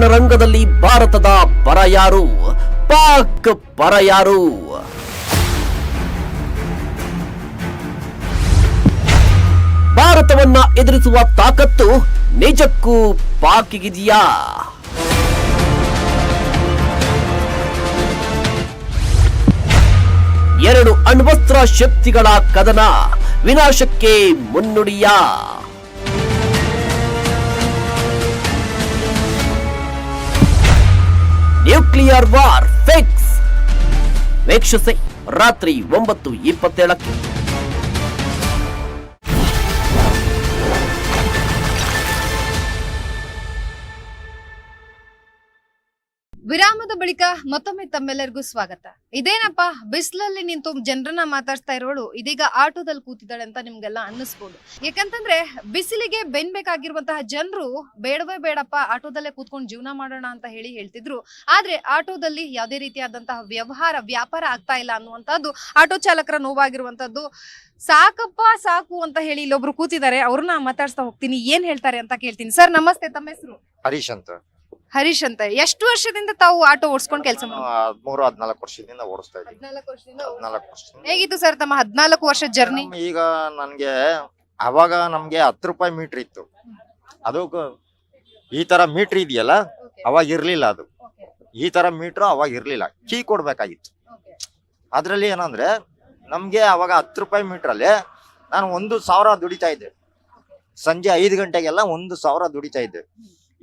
ರಣರಂಗದಲ್ಲಿ ಭಾರತದ ಪರ ಯಾರು? ಪಾಕ್ ಪರ ಯಾರು? ಭಾರತವನ್ನ ಎದುರಿಸುವ ತಾಕತ್ತು ನಿಜಕ್ಕೂ ಪಾಕಿಗಿದೆಯಾ? ಎರಡು ಅಣ್ವಸ್ತ್ರ ಶಕ್ತಿಗಳ ಕದನ ವಿನಾಶಕ್ಕೆ ಮುನ್ನುಡಿಯ? Nuclear war fix. ವೀಕ್ಷಿಸಿ ರಾತ್ರಿ ಒಂಬತ್ತು ಇಪ್ಪತ್ತೇಳಕ್ಕೆ. ವಿರಾಮದ ಬಳಿಕ ಮತ್ತೊಮ್ಮೆ ತಮ್ಮೆಲ್ಲರಿಗೂ ಸ್ವಾಗತ. ಇದೇನಪ್ಪ, ಬಿಸಿಲಲ್ಲಿ ನಿಂತು ಜನರನ್ನ ಮಾತಾಡ್ತಾ ಇರೋಳು, ಇದೀಗ ಆಟೋದಲ್ಲಿ ಕೂತಿದ್ದಾಳೆ ಅಂತ ನಿಮ್ಗೆಲ್ಲ ಅನ್ನಿಸ್ಬೋದು. ಯಾಕಂತಂದ್ರೆ ಬಿಸಿಲಿಗೆ ಬೆನ್ಬೇಕಾಗಿರುವಂತಹ ಜನರು ಬೇಡವೇ ಬೇಡಪ್ಪ, ಆಟೋದಲ್ಲೇ ಕೂತ್ಕೊಂಡು ಜೀವನ ಮಾಡೋಣ ಅಂತ ಹೇಳಿ ಹೇಳ್ತಿದ್ರು. ಆದ್ರೆ ಆಟೋದಲ್ಲಿ ಯಾವುದೇ ರೀತಿಯಾದಂತಹ ವ್ಯವಹಾರ, ವ್ಯಾಪಾರ ಆಗ್ತಾ ಇಲ್ಲ ಅನ್ನುವಂಥದ್ದು, ಆಟೋ ಚಾಲಕರ ನೋವಾಗಿರುವಂತದ್ದು ಸಾಕಪ್ಪ ಸಾಕು ಅಂತ ಹೇಳಿ ಇಲ್ಲೊಬ್ರು ಕೂತಿದ್ದಾರೆ, ಅವ್ರನ್ನ ಮಾತಾಡ್ಸ್ತಾ ಹೋಗ್ತೀನಿ, ಏನ್ ಹೇಳ್ತಾರೆ ಅಂತ ಕೇಳ್ತೀನಿ. ಸರ್, ನಮಸ್ತೆ, ತಮ್ಮ ಹೆಸರು? ಹರೀಶ್ ಅಂತ. ಹರೀಶ್ ಅಂತ. ಎಷ್ಟು ವರ್ಷದಿಂದ ತಾವು ಆಟೋ ಓಡಿಸ್ಕೊಂಡು ಕೆಲಸ ಹದ್ಮೂರು ಹದ್ನಾಲ್ಕು ವರ್ಷದಿಂದ ಓಡಿಸ್ತಾ ಇದ್ದೀನಿ. ಹದಿನಾಲ್ಕು ವರ್ಷದಿಂದ ಹೇಗಿತ್ತು ಸರ್ ತಮ್ಮ ಹದಿನಾಲ್ಕು ವರ್ಷ ಜರ್ನಿ ಈಗ ನನ್ಗೆ ಅವಾಗ ನಮ್ಗೆ ಹತ್ತು ರೂಪಾಯಿ ಮೀಟರ್ ಇತ್ತು. ಅದು ಈ ತರ ಮೀಟರ್ ಇದೆಯಲ್ಲ ಅವಾಗ ಇರ್ಲಿಲ್ಲ ಅದು. ಈ ತರ ಮೀಟರ್ ಅವಾಗ ಇರ್ಲಿಲ್ಲ. ಕೀ ಕೊಡ್ಬೇಕಾಗಿತ್ತು. ಅದ್ರಲ್ಲಿ ಏನಂದ್ರೆ ನಮ್ಗೆ ಅವಾಗ ಹತ್ತು ರೂಪಾಯಿ ಮೀಟರ್ ಅಲ್ಲಿ ನಾನು ಒಂದು ಸಾವಿರ ದುಡಿತಾ ಇದ್ದೆ. ಸಂಜೆ ಐದು ಗಂಟೆಗೆಲ್ಲ ಒಂದು ಸಾವಿರ ದುಡಿತಾ ಇದ್ದೆ.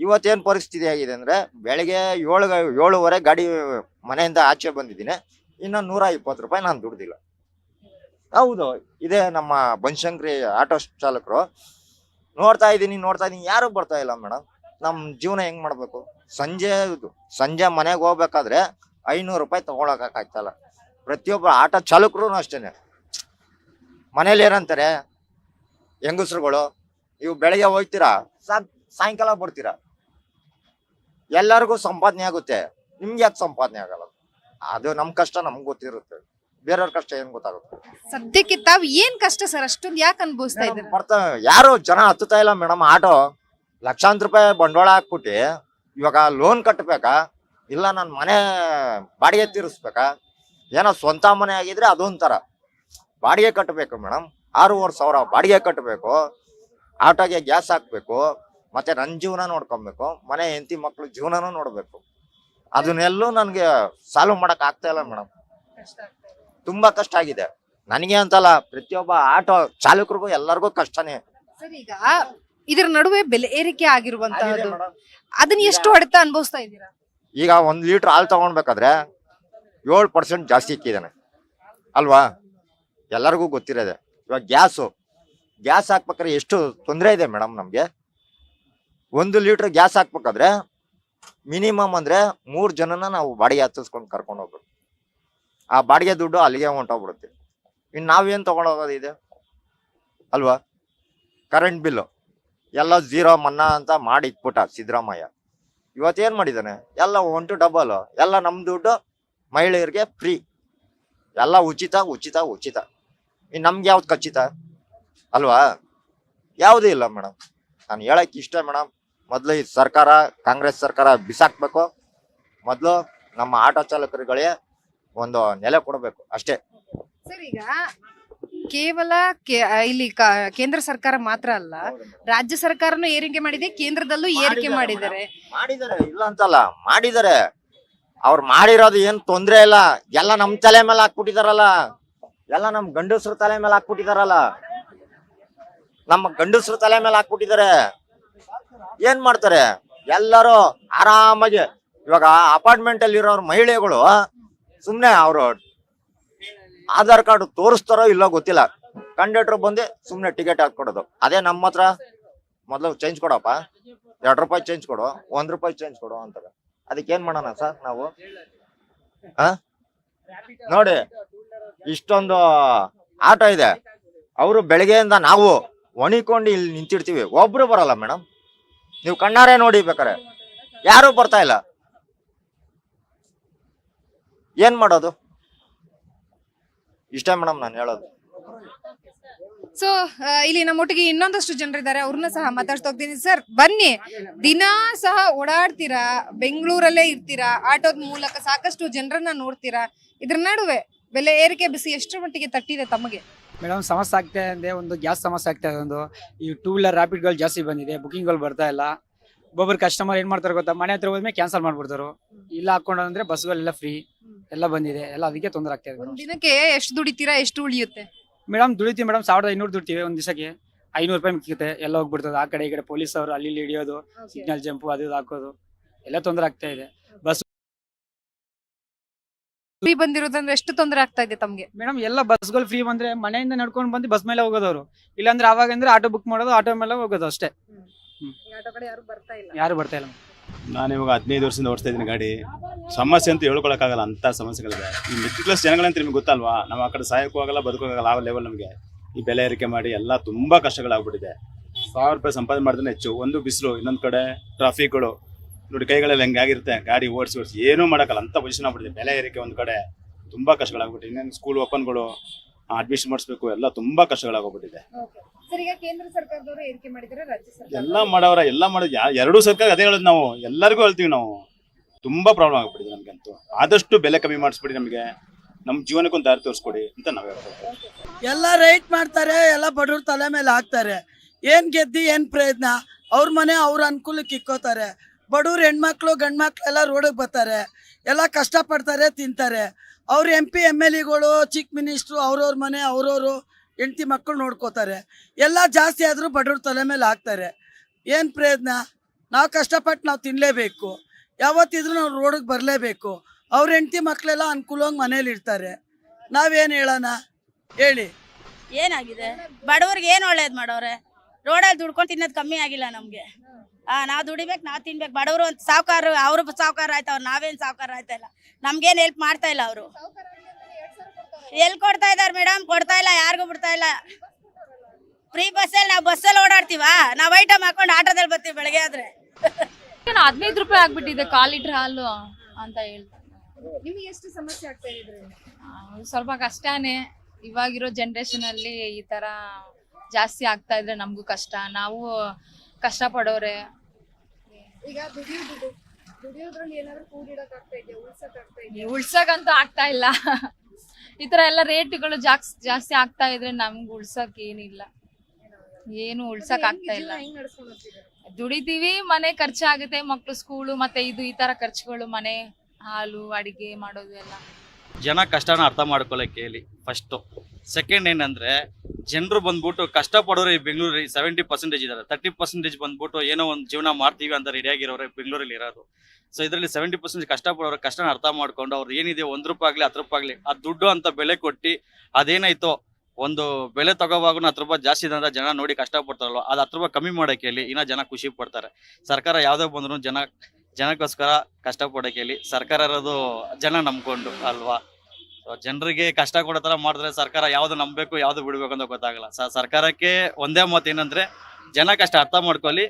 ಇವತ್ತೇನ್ ಪರಿಸ್ಥಿತಿ ಆಗಿದೆ ಅಂದರೆ ಬೆಳಗ್ಗೆ ಏಳು ಏಳುವರೆ ಗಾಡಿ ಮನೆಯಿಂದ ಆಚೆ ಬಂದಿದ್ದೀನಿ. ಇನ್ನೂ ನೂರ ಇಪ್ಪತ್ತು ರೂಪಾಯಿ ನಾನು ದುಡ್ದಿಲ್ಲ. ಹೌದು, ಇದೇ ನಮ್ಮ ಬನಶಂಕರಿ ಆಟೋ ಚಾಲಕರು. ನೋಡ್ತಾ ಇದ್ದೀನಿ ನೋಡ್ತಾ ಇದ್ದೀನಿ, ಯಾರು ಬರ್ತಾ ಇಲ್ಲ ಮೇಡಮ್ ನಮ್ಮ ಜೀವನ ಹೆಂಗ್ ಮಾಡಬೇಕು? ಸಂಜೆ ಸಂಜೆ ಮನೆಗೆ ಹೋಗ್ಬೇಕಾದ್ರೆ ಐನೂರು ರೂಪಾಯಿ ತಗೊಳಕ್ ಆಗ್ತಾಯಿಲ್ಲ. ಪ್ರತಿಯೊಬ್ಬ ಆಟೋ ಚಾಲಕರು ಅಷ್ಟೇನೆ. ಮನೇಲಿ ಏನಂತಾರೆ? ಹೆಂಗಸ್ರುಗಳು ಇವು ಬೆಳಗ್ಗೆ ಹೋಗ್ತೀರಾ? ಸಾಯಂಕಾಲ ಬರ್ತೀರಾ? ಎಲ್ಲರಿಗೂ ಸಂಪಾದನೆ ಆಗುತ್ತೆ. ನಿಮ್ಗೆ ಯಾಕೆ ಸಂಪಾದನೆ ಆಗಲ್ಲ? ಅದು ನಮ್ ಕಷ್ಟ ನಮ್ಗೆ ಗೊತ್ತಿರುತ್ತೆ. ಬೇರೆಯವ್ರ ಕಷ್ಟ ಏನ್ ಗೊತ್ತಾಗುತ್ತೆ? ಸದ್ಯಕ್ಕೆ ತಾವ್ ಏನ್ ಕಷ್ಟ ಸರ್? ಅಷ್ಟೊಂದು ಯಾಕೆ ಅನ್ಭವಿಸ್ತಾ ಇದ್ದೀರಾ? ಬರ್ತಾ ಯಾರು ಜನ ಹತ್ತುತ್ತಾ ಇಲ್ಲ ಮೇಡಮ್ ಆಟೋ. ಲಕ್ಷಾಂತರ ರೂಪಾಯಿ ಬಂಡವಾಳ ಹಾಕ್ಬಿಟ್ಟು ಇವಾಗ ಲೋನ್ ಕಟ್ಟಬೇಕಾ ಇಲ್ಲ ನನ್ನ ಮನೆ ಬಾಡಿಗೆ ತೀರಿಸ್ಬೇಕಾ? ಏನೋ ಸ್ವಂತ ಮನೆ ಆಗಿದ್ರೆ ಅದೊಂಥರ. ಬಾಡಿಗೆ ಕಟ್ಟಬೇಕು ಮೇಡಮ್. ಆರೂವರೆ ಸಾವಿರ ಬಾಡಿಗೆ ಕಟ್ಟಬೇಕು ಆಟೋಗೆ ಗ್ಯಾಸ್ ಹಾಕ್ಬೇಕು. ಮತ್ತೆ ನನ್ನ ಜೀವನ ನೋಡ್ಕೊಬೇಕು ಮನೆ ಹೆಂಡತಿ ಮಕ್ಕಳು ಜೀವನನೂ ನೋಡಬೇಕು. ಅದನ್ನೆಲ್ಲೂ ನನಗೆ ಸಾಲ್ವ್ ಮಾಡಕ್ ಆಗ್ತಾ ಇಲ್ಲ ಮೇಡಮ್. ತುಂಬಾ ಕಷ್ಟ ಆಗಿದೆ. ನನಗೆ ಅಂತಲ್ಲ ಪ್ರತಿಯೊಬ್ಬ ಆಟೋ ಚಾಲಕರಿಗೂ ಎಲ್ಲರಿಗೂ ಕಷ್ಟನೇ. ಸರ್ ಈಗ ಇದ್ರ ನಡುವೆ ಬೆಲೆ ಏರಿಕೆ ಆಗಿರುವಂತಹದ್ದು ಅದನ್ನ ಎಷ್ಟು ಹೊಡೆತ ಅನುಭವಿಸ್ತಾ ಇದ್ದೀರಾ? ಈಗ ಒಂದ್ ಲೀಟರ್ ಹಾಲು ತಗೊಳ್ಬೇಕಾದ್ರೆ ಏಳು ಪರ್ಸೆಂಟ್ ಜಾಸ್ತಿ ಇಕ್ಕಿದ್ದಾನೆ. ಅಲ್ವಾ? ಎಲ್ಲರಿಗೂ ಗೊತ್ತಿರೋದೆ. ಇವಾಗ ಗ್ಯಾಸು. ಗ್ಯಾಸ್ ಹಾಕ್ಬೇಕಾದ್ರೆ ಎಷ್ಟು ತೊಂದರೆ ಇದೆ ಮೇಡಮ್ ನಮ್ಗೆ? ಒಂದು ಲೀಟರ್ ಗ್ಯಾಸ್ ಹಾಕ್ಬೇಕಾದ್ರೆ ಮಿನಿಮಮ್ ಅಂದ್ರೆ ಮೂರ್ ಜನನ ನಾವು ಬಾಡಿಗೆ ಹತ್ತಿಸ್ಕೊಂಡು ಕರ್ಕೊಂಡು ಹೋಗ್ಬೇಕು. ಆ ಬಾಡಿಗೆ ದುಡ್ಡು ಅಲ್ಲಿಗೆ ಹೊಂಟೋಗ್ಬಿಡುತ್ತೆ. ಇನ್ನು ನಾವೇನು ತಗೊಂಡೋಗೋದು ಇದೆ? ಅಲ್ವಾ? ಕರೆಂಟ್ ಬಿಲ್ಲು ಎಲ್ಲ ಜೀರೋ ಮನ್ನಾ ಅಂತ ಮಾಡಿ ಇಟ್ಬಿಟ್ಟ ಸಿದ್ದರಾಮಯ್ಯ. ಇವತ್ತೇನು ಮಾಡಿದ್ದಾನೆ? ಎಲ್ಲ ಒನ್ ಟು ಡಬಲ್ ಎಲ್ಲ ನಮ್ಮ ದುಡ್ಡು ಮಹಿಳೆಯರಿಗೆ ಫ್ರೀ ಎಲ್ಲ ಉಚಿತ ಉಚಿತ ಉಚಿತ. ಇನ್ನು ನಮ್ಗೆ ಯಾವ್ದು ಖಚಿತ? ಅಲ್ವಾ? ಯಾವುದೂ ಇಲ್ಲ ಮೇಡಮ್. ನಾನು ಹೇಳಕ್ಕೆ ಇಷ್ಟ ಮೇಡಮ್. ಮೊದಲು ಈ ಸರ್ಕಾರ ಕಾಂಗ್ರೆಸ್ ಸರ್ಕಾರ ಬಿಸಾಕ್ಬೇಕು. ಮೊದಲು ನಮ್ಮ ಆಟೋ ಚಾಲಕರುಗಳಿಗೆ ಒಂದು ನೆಲೆ ಕೊಡಬೇಕು ಅಷ್ಟೇ. ಸರ್ ಈಗ ಕೇವಲ ಕೇ- ಆ, ಇಲ್ಲಿ ಕ- ಕೇಂದ್ರ ಸರ್ಕಾರ ಮಾತ್ರ ಅಲ್ಲ ರಾಜ್ಯ ಸರ್ಕಾರನು ಏರಿಕೆ ಮಾಡಿದೆ ಕೇಂದ್ರದಲ್ಲೂ ಏರಿಕೆ ಮಾಡಿದ್ದಾರೆ. ಮಾಡಿದ್ದಾರೆ ಇಲ್ಲ ಅಂತಲ್ಲ ಮಾಡಿದ್ದಾರೆ. ಅವ್ರು ಮಾಡಿರೋದು ಏನ್ ತೊಂದ್ರೆ ಇಲ್ಲ. ಎಲ್ಲ ನಮ್ ತಲೆ ಮೇಲೆ ಹಾಕ್ಬಿಟ್ಟಿದಾರಲ್ಲ. ಎಲ್ಲ ನಮ್ ಗಂಡಸ್ರ ತಲೆ ಮೇಲೆ ಹಾಕ್ಬಿಟ್ಟಿದಾರಲ್ಲ. ನಮ್ಮ ಗಂಡಸ್ರ ತಲೆ ಮೇಲೆ ಹಾಕ್ಬಿಟ್ಟಿದ್ದಾರೆ. ಏನ್ ಮಾಡ್ತಾರೆ? ಎಲ್ಲರೂ ಆರಾಮಾಗಿ, ಇವಾಗ ಅಪಾರ್ಟ್ಮೆಂಟ್ ಅಲ್ಲಿ ಇರೋರ್ ಮಹಿಳೆಗಳು, ಸುಮ್ನೆ ಅವರು ಆಧಾರ್ ಕಾರ್ಡ್ ತೋರಿಸ್ತಾರೋ ಇಲ್ಲೋ ಗೊತ್ತಿಲ್ಲ. ಕಂಡಕ್ಟರ್ ಬಂದು ಸುಮ್ನೆ ಟಿಕೆಟ್ ಹಾಕೊಡೋದು ಅದೇ ನಮ್ಮ ಹತ್ರ, ಮೊದಲು ಚೇಂಜ್ ಕೊಡಪ್ಪ. ಎರಡು ರೂಪಾಯಿ ಚೇಂಜ್ ಕೊಡು, ಒಂದ್ ರೂಪಾಯಿ ಚೇಂಜ್ ಕೊಡು ಅಂತಾರೆ. ಅದಕ್ಕೆ ಏನ್ ಮಾಡೋಣ ಸರ್ ನಾವು? ನೋಡಿ, ಇಷ್ಟೊಂದು ಆಟೋ ಇದೆ. ಅವರು ಬೆಳಗ್ಗೆಯಿಂದ ನಾವು ಒಣಿಕೊಂಡು ಇಲ್ಲಿ ನಿಂತಿರ್ತೀವಿ. ಒಬ್ರು ಬರಲ್ಲ ಮೇಡಮ್. ನೀವು ಕಣ್ಣಾರೆ ನೋಡಿ ಬೇಕಾರೆ. ಯಾರು ಬರ್ತಾ ಇಲ್ಲ. ಏನ್ ಮಾಡೋದು? ಇಷ್ಟೇ ಮೇಡಮ್ ನಾನು ಹೇಳೋದು. ಸೊ ಇಲ್ಲಿ ನಮ್ಮ ಒಟ್ಟಿಗೆ ಇನ್ನೊಂದಷ್ಟು ಜನರಿದ್ದಾರೆ. ಅವ್ರನ್ನ ಸಹ ಮಾತಾಡ್ತಾ ಹೋಗ್ತೀನಿ. ಸರ್, ಬನ್ನಿ. ದಿನಾ ಸಹ ಓಡಾಡ್ತೀರಾ? ಬೆಂಗಳೂರಲ್ಲೇ ಇರ್ತೀರಾ? ಆಟೋದ ಮೂಲಕ ಸಾಕಷ್ಟು ಜನರನ್ನ ನೋಡ್ತೀರಾ? ಇದ್ರ ನಡುವೆ ಬೆಲೆ ಏರಿಕೆ ಬಿಸಿ ಎಷ್ಟರ ಮಟ್ಟಿಗೆ ತಟ್ಟಿದೆ ತಮಗೆ? ಮೇಡಮ್ ಸಮಸ್ಯೆ ಆಗ್ತಾ ಇದೆ ಒಂದು ಗ್ಯಾಸ್ ಸಮಸ್ಯೆ ಆಗ್ತಾ ಇದೆ ಒಂದು. ಈ ಟೂ ವೀಲರ್ ರ್ಯಾಪಿಡ್ಗಳು ಜಾಸ್ತಿ ಬಂದಿದೆ ಬುಕಿಂಗ್ಗಳು ಬರ್ತಾ ಇಲ್ಲ. ಒಬ್ಬೊಬ್ರು ಕಸ್ಟಮರ್ ಏನ್ ಮಾಡ್ತಾರೆ ಗೊತ್ತಾ? ಮನೆ ಹತ್ರ ಹೋದ್ಮೇಲೆ ಕ್ಯಾನ್ಸಲ್ ಮಾಡ್ಬಿಡ್ತಾರೆ. ಇಲ್ಲ ಹಾಕೊಂಡು ಅಂದ್ರೆ ಬಸ್ಗಳೆಲ್ಲ ಫ್ರೀ ಎಲ್ಲ ಬಂದಿದೆ. ಎಲ್ಲ ಅದಕ್ಕೆ ತೊಂದರೆ ಆಗ್ತಾ ಇದೆ ದಿನಕ್ಕೆ ಎಷ್ಟು ದುಡಿತೀರಾ ಎಷ್ಟು ಉಳಿಯುತ್ತೆ? ಮೇಡಮ್ ದುಡಿತೀವಿ ಮೇಡಮ್ ಸಾವಿರದ ಐನೂರು ದುಡಿತೀವಿ ಒಂದು ದಿವಸಕ್ಕೆ. ಐನೂರು ರೂಪಾಯಿ ಮಿಕ್ಕುತ್ತೆ ಎಲ್ಲ ಹೋಗ್ಬಿಡ್ತದೆ. ಆ ಕಡೆ ಈ ಕಡೆ ಪೊಲೀಸ್ ಅವರು ಅಲ್ಲಿ ಇಲ್ಲಿ ಹಿಡಿಯೋದು ಸಿಗ್ನಲ್ ಜಂಪು ಅದು ಇದು ಹಾಕೋದು. ಎಲ್ಲ ತೊಂದರೆ ಆಗ್ತಾ ಇದೆ. ಬಸ್ ಫ್ರೀ ಬಂದಿರೋದಂದ್ರೆ ಎಷ್ಟು ತೊಂದರೆ ಆಗ್ತಾ ಇದೆ ತಮ್ಗೆ? ಮೇಡಮ್ ಎಲ್ಲ ಬಸ್ಗಳು ಫ್ರೀ ಬಂದ್ರೆ ಮನೆಯಿಂದ ನಡ್ಕೊಂಡು ಬಂದು ಬಸ್ ಮೇಲೆ ಹೋಗೋದವ್ರು. ಇಲ್ಲಾಂದ್ರೆ ಅವಾಗ ಅಂದ್ರೆ ಆಟೋ ಬುಕ್ ಮಾಡೋದು ಆಟೋ ಮೇಲೆ ಹೋಗೋದು ಅಷ್ಟೇ. ಯಾರು ಬರ್ತಾ ಇಲ್ಲ. ಯಾರು ಬರ್ತಾ ಇಲ್ಲ ನಾನು ಇವಾಗ ಹದಿನೈದು ವರ್ಷದಿಂದ ಓಡಿಸ್ತಾ ಇದ್ದೀನಿ ಗಾಡಿ. ಸಮಸ್ಯೆ ಅಂತ ಹೇಳ್ಕೊಳಕ್ಕಾಗಲ್ಲ ಅಂತ ಸಮಸ್ಯೆಗಳಿದೆ ಈ ಮಿಡ್ಲ್ ಕ್ಲಾಸ್ ಜನಗಳಂತ ನಿಮ್ಗೆ ಗೊತ್ತಲ್ವಾ? ನಾವು ಆ ಕಡೆ ಸಾಯಕ್ಕೂ ಆಗಲ್ಲ ಬದುಕೋಕ್ಕಾಗಲ್ಲ ಆ ಲೆವೆಲ್ ನಮಗೆ. ಈ ಬೆಲೆ ಏರಿಕೆ ಮಾಡಿ ಎಲ್ಲ ತುಂಬಾ ಕಷ್ಟಗಳಾಗ್ಬಿಟ್ಟಿದೆ. ಸಾವಿರ ರೂಪಾಯಿ ಸಂಪಾದನೆ ಮಾಡಿದ್ರೆ ಹೆಚ್ಚು. ಒಂದು ಬಿಸಿಲು ಇನ್ನೊಂದು ಕಡೆ ಟ್ರಾಫಿಕ್ಗಳು ನೋಡಿ ಕೈಗಳೆಲ್ಲ ಹೆಂಗಾಗಿರುತ್ತೆ ಗಾಡಿ ಓಡಿಸಿ ಓಡಿಸಿ ಏನೂ ಮಾಡೋಕ್ಕಲ್ಲ. ಅಂತ ಪೊಸಿಷನ್ ಆಗ್ಬಿಟ್ಟಿದೆ. ಬೆಲೆ ಏರಿಕೆ ಒಂದು ಕಡೆ ತುಂಬಾ ಕಷ್ಟಗಳಾಗ್ಬಿಟ್ಟಿದೆ. ಇನ್ನೇನು ಸ್ಕೂಲ್ ಓಪನ್ಗಳು ಅಡ್ಮಿಷನ್ ಮಾಡಿಸ್ಬೇಕು ಎಲ್ಲ ತುಂಬಾ ಕಷ್ಟಗಳಾಗೋಗ್ಬಿಟ್ಟಿದೆ ಸರ್ ಈಗ ಕೇಂದ್ರ ಸರ್ಕಾರದವರು ಏರಿಕೆ ಮಾಡಿದ್ದಾರೆ ರಾಜ್ಯ ಸರ್ಕಾರ? ಎಲ್ಲ ಮಾಡೋರ ಎಲ್ಲ ಮಾಡೋದು ಯಾ ಎರಡೂ ಸರ್ಕಾರ ಅದೇ ಹೇಳೋದು ನಾವು. ಎಲ್ಲರಿಗೂ ಹೇಳ್ತೀವಿ ನಾವು. ತುಂಬಾ ಪ್ರಾಬ್ಲಮ್ ಆಗ್ಬಿಟ್ಟಿದೆ ನಮಗಂತೂ. ಆದಷ್ಟು ಬೆಲೆ ಕಮ್ಮಿ ಮಾಡಿಸ್ಬಿಡಿ ನಮಗೆ. ನಮ್ಮ ಜೀವನಕ್ಕೊಂದು ದಾರಿ ತೋರಿಸ್ಕೊಡಿ ಅಂತ ನಾವು ಹೇಳ್ತೀವಿ ಎಲ್ಲ ರೈಟ್ ಮಾಡ್ತಾರೆ ಎಲ್ಲ ಬಡವ್ರ ತಲೆ ಮೇಲೆ ಹಾಕ್ತಾರೆ. ಏನ್ ಗೆದ್ದಿ ಏನ್ ಪ್ರಯತ್ನ. ಅವ್ರ ಮನೆ ಅವ್ರ ಅನುಕೂಲಕ್ಕೆ ಇಕ್ಕೋತಾರೆ. ಬಡವ್ರ ಹೆಣ್ಮಕ್ಳು, ಗಂಡ್ಮಕ್ಳು ಎಲ್ಲ ರೋಡಿಗೆ ಬರ್ತಾರೆ. ಎಲ್ಲ ಕಷ್ಟಪಡ್ತಾರೆ, ತಿಂತಾರೆ. ಅವ್ರ ಎಂ ಪಿ ಎಂ ಎಲ್ ಎಗಳು ಚೀಫ್ ಮಿನಿಸ್ಟ್ರು ಅವ್ರವ್ರ ಮನೆ, ಅವ್ರವರು ಹೆಂಡ್ತಿ ಮಕ್ಕಳು ನೋಡ್ಕೋತಾರೆ. ಎಲ್ಲ ಜಾಸ್ತಿ ಆದರೂ ಬಡವ್ರ ತಲೆ ಮೇಲೆ ಹಾಕ್ತಾರೆ. ಏನು ಪ್ರಯತ್ನ? ನಾವು ಕಷ್ಟಪಟ್ಟು ನಾವು ತಿನ್ನಲೇಬೇಕು ಯಾವತ್ತಿದ್ರೂ ನಾವು ರೋಡಿಗೆ ಬರಲೇಬೇಕು. ಅವ್ರ ಹೆಂಡ್ತಿ ಮಕ್ಕಳೆಲ್ಲ ಅನುಕೂಲವಾಗಿ ಮನೇಲಿ ಇರ್ತಾರೆ. ನಾವೇನು ಹೇಳೋಣ? ಹೇಳಿ. ಏನಾಗಿದೆ? ಬಡವ್ರಿಗೆ ಏನು ಒಳ್ಳೇದು ಮಾಡವ್ರೆ ರೋಡಲ್ಲಿ ದುಡ್ಕೊಂಡು ತಿನ್ನೋದು ಕಮ್ಮಿ ಆಗಿಲ್ಲ ನಮಗೆ. ಆ ನಾವು ದುಡಿಬೇಕು ನಾವು ತಿನ್ಬೇಕು. ಬಡವರು ಅಂತ ಸಾವುಕಾರ ಅವರು ಸಾವುಕಾರ ಆಯ್ತವ್ರು ನಾವೇನು ಸಾವುಕಾರ ಆಯ್ತಾ ಇಲ್ಲ. ನಮ್ಗೇನು ಹೆಲ್ಪ್ ಮಾಡ್ತಾ ಇಲ್ಲ ಅವರು. ಎಲ್ಲಿ ಕೊಡ್ತಾ ಇದ್ದಾರೆ ಮೇಡಮ್ ಕೊಡ್ತಾ ಇಲ್ಲ ಯಾರಿಗೂ ಬಿಡ್ತಾ ಇಲ್ಲ. ಫ್ರೀ ಬಸ್ಸಲ್ಲಿ ನಾವು ಬಸ್ಸಲ್ಲಿ ಓಡಾಡ್ತೀವಾ? ನಾವು ಐಟಮ್ ಹಾಕೊಂಡು ಆಟೋದಲ್ಲಿ ಬರ್ತೀವಿ ಬೆಳಗ್ಗೆ ಆದ್ರೆ. ಹದಿನೈದು ರೂಪಾಯಿ ಆಗ್ಬಿಟ್ಟಿದೆ ಕಾಲ್ ಲೀಟರ್ ಹಾಲು ಅಂತ ಹೇಳ್ತಾರೆ ನಿಮ್ಗೆ ಎಷ್ಟು ಸಮಸ್ಯೆ ಆಗ್ತಾ ಇದ್ರೆ? ಸ್ವಲ್ಪ ಕಷ್ಟನೇ. ಇವಾಗಿರೋ ಜನರೇಷನ್ ಅಲ್ಲಿ ಈ ತರ ಜಾಸ್ತಿ ಆಗ್ತಾ ಇದ್ರೆ ನಮಗೂ ಕಷ್ಟ. ನಾವು ಕಷ್ಟ ಪಡೋರೆ ಈಗ ದುಡಿಯೋದು ದುಡಿಯೋದ್ರಲ್ಲಿ ಏನಾದ್ರು ಕೂಡಿಡಕ್ ಆಗ್ತಾ ಇದೆಯಾ? ಉಳ್ಸಕ್ ಆಗ್ತಾ ಇದೆಯಾ? ಉಳ್ಸಕ್ಕಂತೂ ಆಗ್ತಾ ಇಲ್ಲ. ಈ ತರ ಎಲ್ಲ ರೇಟ್ಗಳು ಜಾಸ್ತಿ ಜಾಸ್ತಿ ಆಗ್ತಾ ಇದ್ರೆ ನಮ್ಗ್ ಉಳ್ಸಕ್ ಏನಿಲ್ಲ. ಏನು ಉಳ್ಸಕ್ ಆಗ್ತಾ ಇಲ್ಲ. ಹೆಂಗ್ ನಡ್ಸ್ಕೊಂಡು ಹೋಗ್ತಿದ್ದಾರೆ ದುಡಿತೀವಿ ಮನೆ ಖರ್ಚಾಗುತ್ತೆ ಮಕ್ಳು ಸ್ಕೂಲು ಮತ್ತೆ ಇದು ಈ ತರ ಖರ್ಚುಗಳು ಮನೆ ಹಾಲು ಅಡಿಗೆ ಮಾಡೋದು ಎಲ್ಲ. ಜನ ಕಷ್ಟನ ಅರ್ಥ ಮಾಡ್ಕೊಳ್ಳೋಕೆ ಹೇಳಿ ಫಸ್ಟು ಸೆಕೆಂಡ್ ಏನಂದ್ರೆ, ಜನರು ಬಂದ್ಬಿಟ್ಟು ಕಷ್ಟಪಡೋರು ಈ ಬೆಂಗಳೂರಲ್ಲಿ ಸೆವೆಂಟಿ ಪರ್ಸೆಂಟೇಜ್ ಇದ್ದಾರೆ ತರ್ಟಿ ಪರ್ಸೆಂಟೇಜ್ ಬಂದ್ಬಿಟ್ಟು ಏನೋ ಒಂದು ಜೀವನ ಮಾಡ್ತೀವಿ ಅಂತ ರೆಡಿಯಾಗಿರೋರು ಬೆಂಗಳೂರಲ್ಲಿ ಇರೋದು. ಸೊ ಇದರಲ್ಲಿ ಸೆವೆಂಟಿ ಪರ್ಸೆಂಟ್ ಕಷ್ಟಪಡೋರು ಕಷ್ಟನ ಅರ್ಥ ಮಾಡ್ಕೊಂಡು ಅವ್ರು ಏನಿದೆ ಒಂದು ರೂಪಾಯಿ ಆಗಲಿ, ಹತ್ತು ರೂಪಾಯಿ ಆಗಲಿ, ಆ ದುಡ್ಡು ಅಂತ ಬೆಲೆ ಕೊಟ್ಟು ಅದೇನಾಯ್ತೋ, ಒಂದು ಬೆಲೆ ತಗೋವಾಗ ಹತ್ತು ರೂಪಾಯಿ ಜಾಸ್ತಿ ಇದೆ ಅಂತ ಜನ ನೋಡಿ ಕಷ್ಟಪಡ್ತಾರಲ್ವ ಅದು ಹತ್ತು ರೂಪಾಯಿ ಕಮ್ಮಿ ಮಾಡಕ್ಕೆ ಹೇಳಿ ಇನ್ನೂ ಜನ ಖುಷಿ ಪಡ್ತಾರೆ. ಸರ್ಕಾರ ಯಾವುದೇ ಬಂದರೂ ಜನ ಜನಕ್ಕೋಸ್ಕರ ಕಷ್ಟಪಡಕ್ಕೆ ಹೇಳಿ ಸರ್ಕಾರ ಇರೋದು ಜನ ನಂಬ್ಕೊಂಡು ಅಲ್ವಾ? ಸೊ ಜನರಿಗೆ ಕಷ್ಟ ಕೊಡೋ ತರ ಮಾಡಿದ್ರೆ ಸರ್ಕಾರ ಯಾವ್ದು ನಂಬಬೇಕು ಯಾವ್ದು ಬಿಡ್ಬೇಕು ಅಂತ ಗೊತ್ತಾಗಲ್ಲ. ಸ- ಸರ್ಕಾರಕ್ಕೆ ಒಂದೇ ಮಾತು ಏನಂದ್ರೆ ಜನ ಕಷ್ಟ ಅರ್ಥ ಮಾಡ್ಕೊಳ್ಳಿ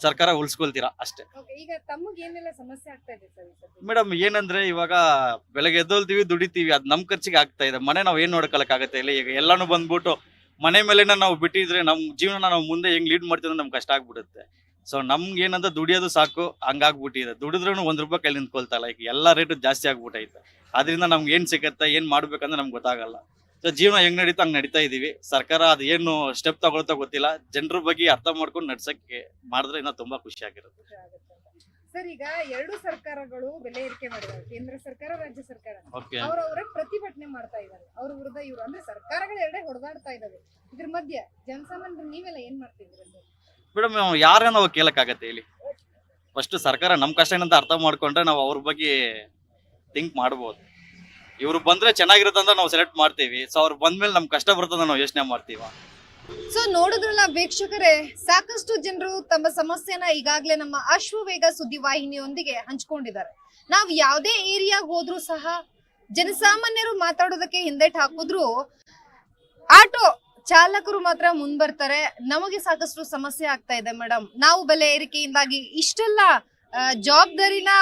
ಸರ್ಕಾರ ಉಳಿಸ್ಕೊಳ್ತೀರಾ ಅಷ್ಟೇ. ಈಗ ತಮಗೆ ಏನೆಲ್ಲ ಸಮಸ್ಯೆ ಆಗ್ತಾ ಇದೆ ಸರ್ ಈ ಮೇಡಮ್ ಏನಂದ್ರೆ ಇವಾಗ ಬೆಳಗ್ಗೆ ಎದ್ದೋಳ್ತೀವಿ ದುಡಿತೀವಿ ಅದ್ ನಮ್ ಖರ್ಚಿಗೆ ಆಗ್ತಾ ಇದೆ. ಮನೆ ನಾವು ಏನ್ ನೋಡ್ಕೊಳಕ್ಕಾಗತ್ತೆ ಇಲ್ಲ ಈಗ ಎಲ್ಲಾನು ಬಂದ್ಬಿಟ್ಟು ಮನೆ ಮೇಲೆನ ನಾವು ಬಿಟ್ಟಿದ್ರೆ ನಮ್ ಜೀವನ ನಾವು ಮುಂದೆ ಹೆಂಗ್ ಲೀಡ್ ಮಾಡ್ತೀವಿ ಅಂದ್ರೆ ನಮ್ಗೆ ಕಷ್ಟ ಆಗ್ಬಿಡುತ್ತೆ. ಸೊ ನಮ್ಗೆ ಏನಂತ ದುಡಿಯೋದು ಸಾಕು ಹಂಗಾಗ್ಬಿಟ್ಟಿದೆ. ದುಡಿದ್ರೂ ಒಂದ್ ರೂಪಾಯಿ ಕೈಲಿ ನಿಂತ್ಕೊಳ್ತಾ ಇಲ್ಲ. ಈಗ ಎಲ್ಲಾ ರೇಟು ಜಾಸ್ತಿ ಆಗ್ಬಿಟ್ಟೈತೆ ಅದರಿಂದ ನಮ್ಗೆ ಏನ್ ಸಿಗತ್ತೆ ಏನ್ ಮಾಡ್ಬೇಕಂದ್ರೆ ನಮ್ಗೆ ಗೊತ್ತಾಗಲ್ಲ. ಸೊ ಜೀವನ ಹೆಂಗ್ ನಡೀತಾ ಹಂಗ್ ನಡೀತಾ ಇದೀವಿ. ಸರ್ಕಾರ ಅದ್ ಏನು ಸ್ಟೆಪ್ ತಗೊಳ್ತಾ ಗೊತ್ತಿಲ್ಲ. ಜನರ ಬಗ್ಗೆ ಅರ್ಥ ಮಾಡ್ಕೊಂಡು ನಡ್ಸಕ್ಕೆ ಮಾಡಿದ್ರೆ ಇನ್ನೂ ತುಂಬಾ ಖುಷಿ ಆಗಿರುತ್ತೆ. ಸರ್ ಈಗ ಎರಡು ಸರ್ಕಾರಗಳು ಬೆಲೆ ಏರಿಕೆ ಮಾಡಿದ್ದಾರೆ ಕೇಂದ್ರ ಸರ್ಕಾರ ರಾಜ್ಯ ಸರ್ಕಾರ. ಅವರವರೇ ಪ್ರತಿಭಟನೆ ಮಾಡ್ತಾ ಇದ್ದಾರೆ. ಅವ್ರ ವಿರುದ್ಧ ಇವರು ಅಂದ್ರೆ ಸರ್ಕಾರಗಳು ಎರಡೇ ಹೊಡೆದಾಡ್ತಾ ಇದಾವೆ ಇದ್ರ ಮಧ್ಯೆ ಜನಸಾಮಾನ್ಯರು ನೀವೆಲ್ಲ ಏನ್ ಮಾಡ್ತಿದ್ದೀರಾ ಸರ್? ಮೇಡಮ್ ಯಾರನ್ನ ನಾವು ಕೇಳಕ್ಕಾಗತ್ತೆ ಇಲ್ಲಿ ಫಸ್ಟ್ ಸರ್ಕಾರ ನಮ್ಮ ಕಷ್ಟ ಏನಂತ ಅರ್ಥ ಮಾಡ್ಕೊಂಡ್ರೆ ನಾವು ಅವ್ರ ಬಗ್ಗೆ ಥಿಂಕ್ ಮಾಡ್ಬೋದು. ಇವ್ರು ಬಂದ್ರೆ ಚೆನ್ನಾಗಿರುತ್ತೆ ಅಂತ ನಾವು ಸೆಲೆಕ್ಟ್ ಮಾಡ್ತೀವಿ. ಸೊ ಅವ್ರು ಬಂದ್ಮೇಲೆ ನಮ್ ಕಷ್ಟ ಬರ್ತದ ನಾವು ಯೋಚನೆ ಮಾಡ್ತೀವ. ಸೊ ನೋಡಿದ್ರಲ್ಲ ವೀಕ್ಷಕರೇ, ಸಾಕಷ್ಟು ಜನರು ತಮ್ಮ ಸಮಸ್ಯೆನ ಈಗಾಗಲೇ ನಮ್ಮ ಅಶ್ವವೇಗ ಸುದ್ದಿ ವಾಹಿನಿಯೊಂದಿಗೆ ಹಂಚ್ಕೊಂಡಿದ್ದಾರೆ. ನಾವು ಯಾವುದೇ ಏರಿಯಾಗ ಹೋದ್ರೂ ಸಹ ಜನಸಾಮಾನ್ಯರು ಮಾತಾಡೋದಕ್ಕೆ ಹಿಂದೆಟ್ ಹಾಕಿದ್ರು, ಆಟೋ ಚಾಲಕರು ಮಾತ್ರ ಮುಂದ್ ಬರ್ತಾರೆ. ನಮಗೆ ಸಾಕಷ್ಟು ಸಮಸ್ಯೆ ಆಗ್ತಾ ಇದೆ ಮೇಡಮ್. ನಾವು ಬೆಲೆ ಏರಿಕೆಯಿಂದಾಗಿ ಇಷ್ಟೆಲ್ಲ ಜವಾಬ್ದಾರಿನ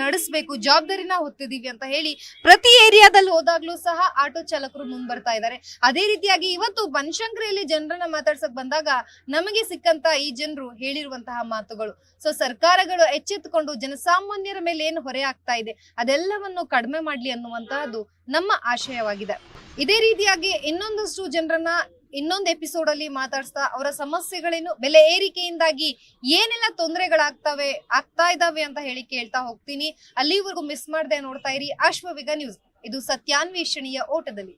ನಡೆಸಬೇಕು, ಜವಾಬ್ದಾರಿನ ಹೊತ್ತಿದೀವಿ ಅಂತ ಹೇಳಿ ಪ್ರತಿ ಏರಿಯಾದಲ್ಲಿ ಹೋದಾಗ್ಲೂ ಸಹ ಆಟೋ ಚಾಲಕರು ಮುಂದ್ ಬರ್ತಾ ಇದ್ದಾರೆ. ಅದೇ ರೀತಿಯಾಗಿ ಇವತ್ತು ಬನಶಂಕರಿಯಲ್ಲಿ ಜನರನ್ನ ಮಾತಾಡ್ಸಕ್ ಬಂದಾಗ ನಮಗೆ ಸಿಕ್ಕಂತ ಈ ಜನರು ಹೇಳಿರುವಂತಹ ಮಾತುಗಳು. ಸೊ ಸರ್ಕಾರಗಳು ಎಚ್ಚೆತ್ತುಕೊಂಡು ಜನಸಾಮಾನ್ಯರ ಮೇಲೆ ಏನು ಹೊರೆ ಆಗ್ತಾ ಇದೆ, ಅದೆಲ್ಲವನ್ನು ಕಡಿಮೆ ಮಾಡ್ಲಿ ಅನ್ನುವಂತಹದ್ದು ನಮ್ಮ ಆಶಯವಾಗಿದೆ. ಇದೇ ರೀತಿಯಾಗಿ ಇನ್ನೊಂದಷ್ಟು ಜನರನ್ನ ಇನ್ನೊಂದು ಎಪಿಸೋಡ್ ಅಲ್ಲಿ ಮಾತಾಡ್ಸ್ತಾ ಅವರ ಸಮಸ್ಯೆಗಳೇನು ಬೆಲೆ ಏರಿಕೆಯಿಂದಾಗಿ ಏನೆಲ್ಲ ತೊಂದರೆಗಳಾಗ್ತವೆ, ಆಗ್ತಾ ಇದಾವೆ ಅಂತ ಹೇಳಿ ಕೇಳ್ತಾ ಹೋಗ್ತೀನಿ. ಅಲ್ಲಿವರೆಗೂ ಮಿಸ್ ಮಾಡದೆ ನೋಡ್ತಾ ಇರಿ. ಅಶ್ವವಿಗ ನ್ಯೂಸ್ ಇದು ಸತ್ಯಾನ್ವೇಷಣೆಯ ಓಟದಲ್ಲಿ.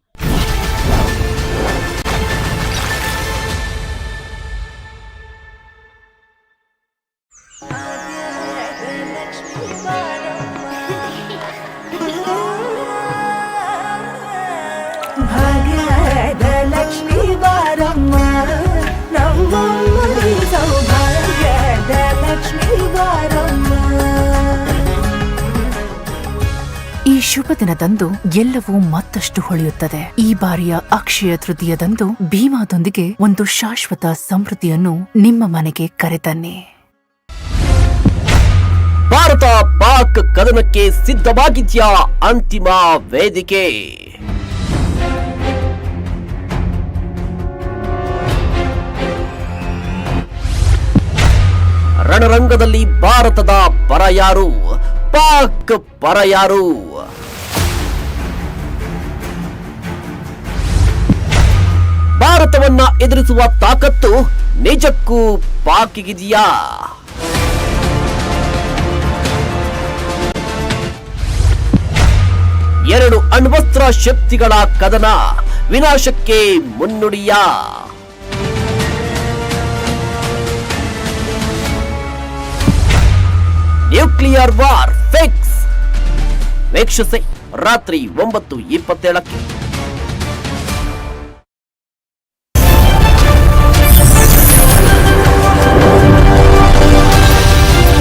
ಶುಭ ದಿನದಂದು ಎಲ್ಲವೂ ಮತ್ತಷ್ಟು ಹೊಳೆಯುತ್ತದೆ. ಈ ಬಾರಿಯ ಅಕ್ಷಯ ತೃತೀಯದಂದು ಭೀಮಾದೊಂದಿಗೆ ಒಂದು ಶಾಶ್ವತ ಸಮೃದ್ಧಿಯನ್ನು ನಿಮ್ಮ ಮನೆಗೆ ಕರೆತನ್ನಿ. ಭಾರತ ಪಾಕ್ ಕದನಕ್ಕೆ ಸಿದ್ಧವಾಗಿದ್ಯಾ ಅಂತಿಮ ವೇದಿಕೆ? ರಣರಂಗದಲ್ಲಿ ಭಾರತದ ಪರ ಯಾರು? ಪಾಕ್ ಪರ ಯಾರು? ಭಾರತವನ್ನ ಎದುರಿಸುವ ತಾಕತ್ತು ನಿಜಕ್ಕೂ ಪಾಕಿಗಿದೆಯಾ ಎರಡು ಅಣ್ವಸ್ತ್ರ ಶಕ್ತಿಗಳ ಕದನ ವಿನಾಶಕ್ಕೆ ಮುನ್ನುಡಿಯ? Nuclear war fix. ವೀಕ್ಷಿಸಿ, ರಾತ್ರಿ ಒಂಬತ್ತು ಇಪ್ಪತ್ತೇಳಕ್ಕೆ.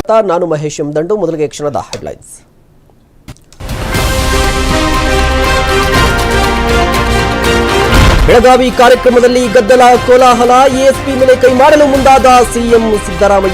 ನಾನು ಮಹೇಶ್ ಎಂ ದಂಡು ಮೊದಲಿಗೆ ಕ್ಷಣದ ಹೆಡ್ಲೈನ್ಸ್ ಬೆಳಗಾವಿ ಕಾರ್ಯಕ್ರಮದಲ್ಲಿ ಗದ್ದಲ ಕೋಲಾಹಲ ಎಎಸ್ಪಿ ಮೇಲೆ ಕೈ ಮಾಡಲು ಮುಂದಾದ ಸಿಎಂ ಸಿದ್ದರಾಮಯ್ಯ.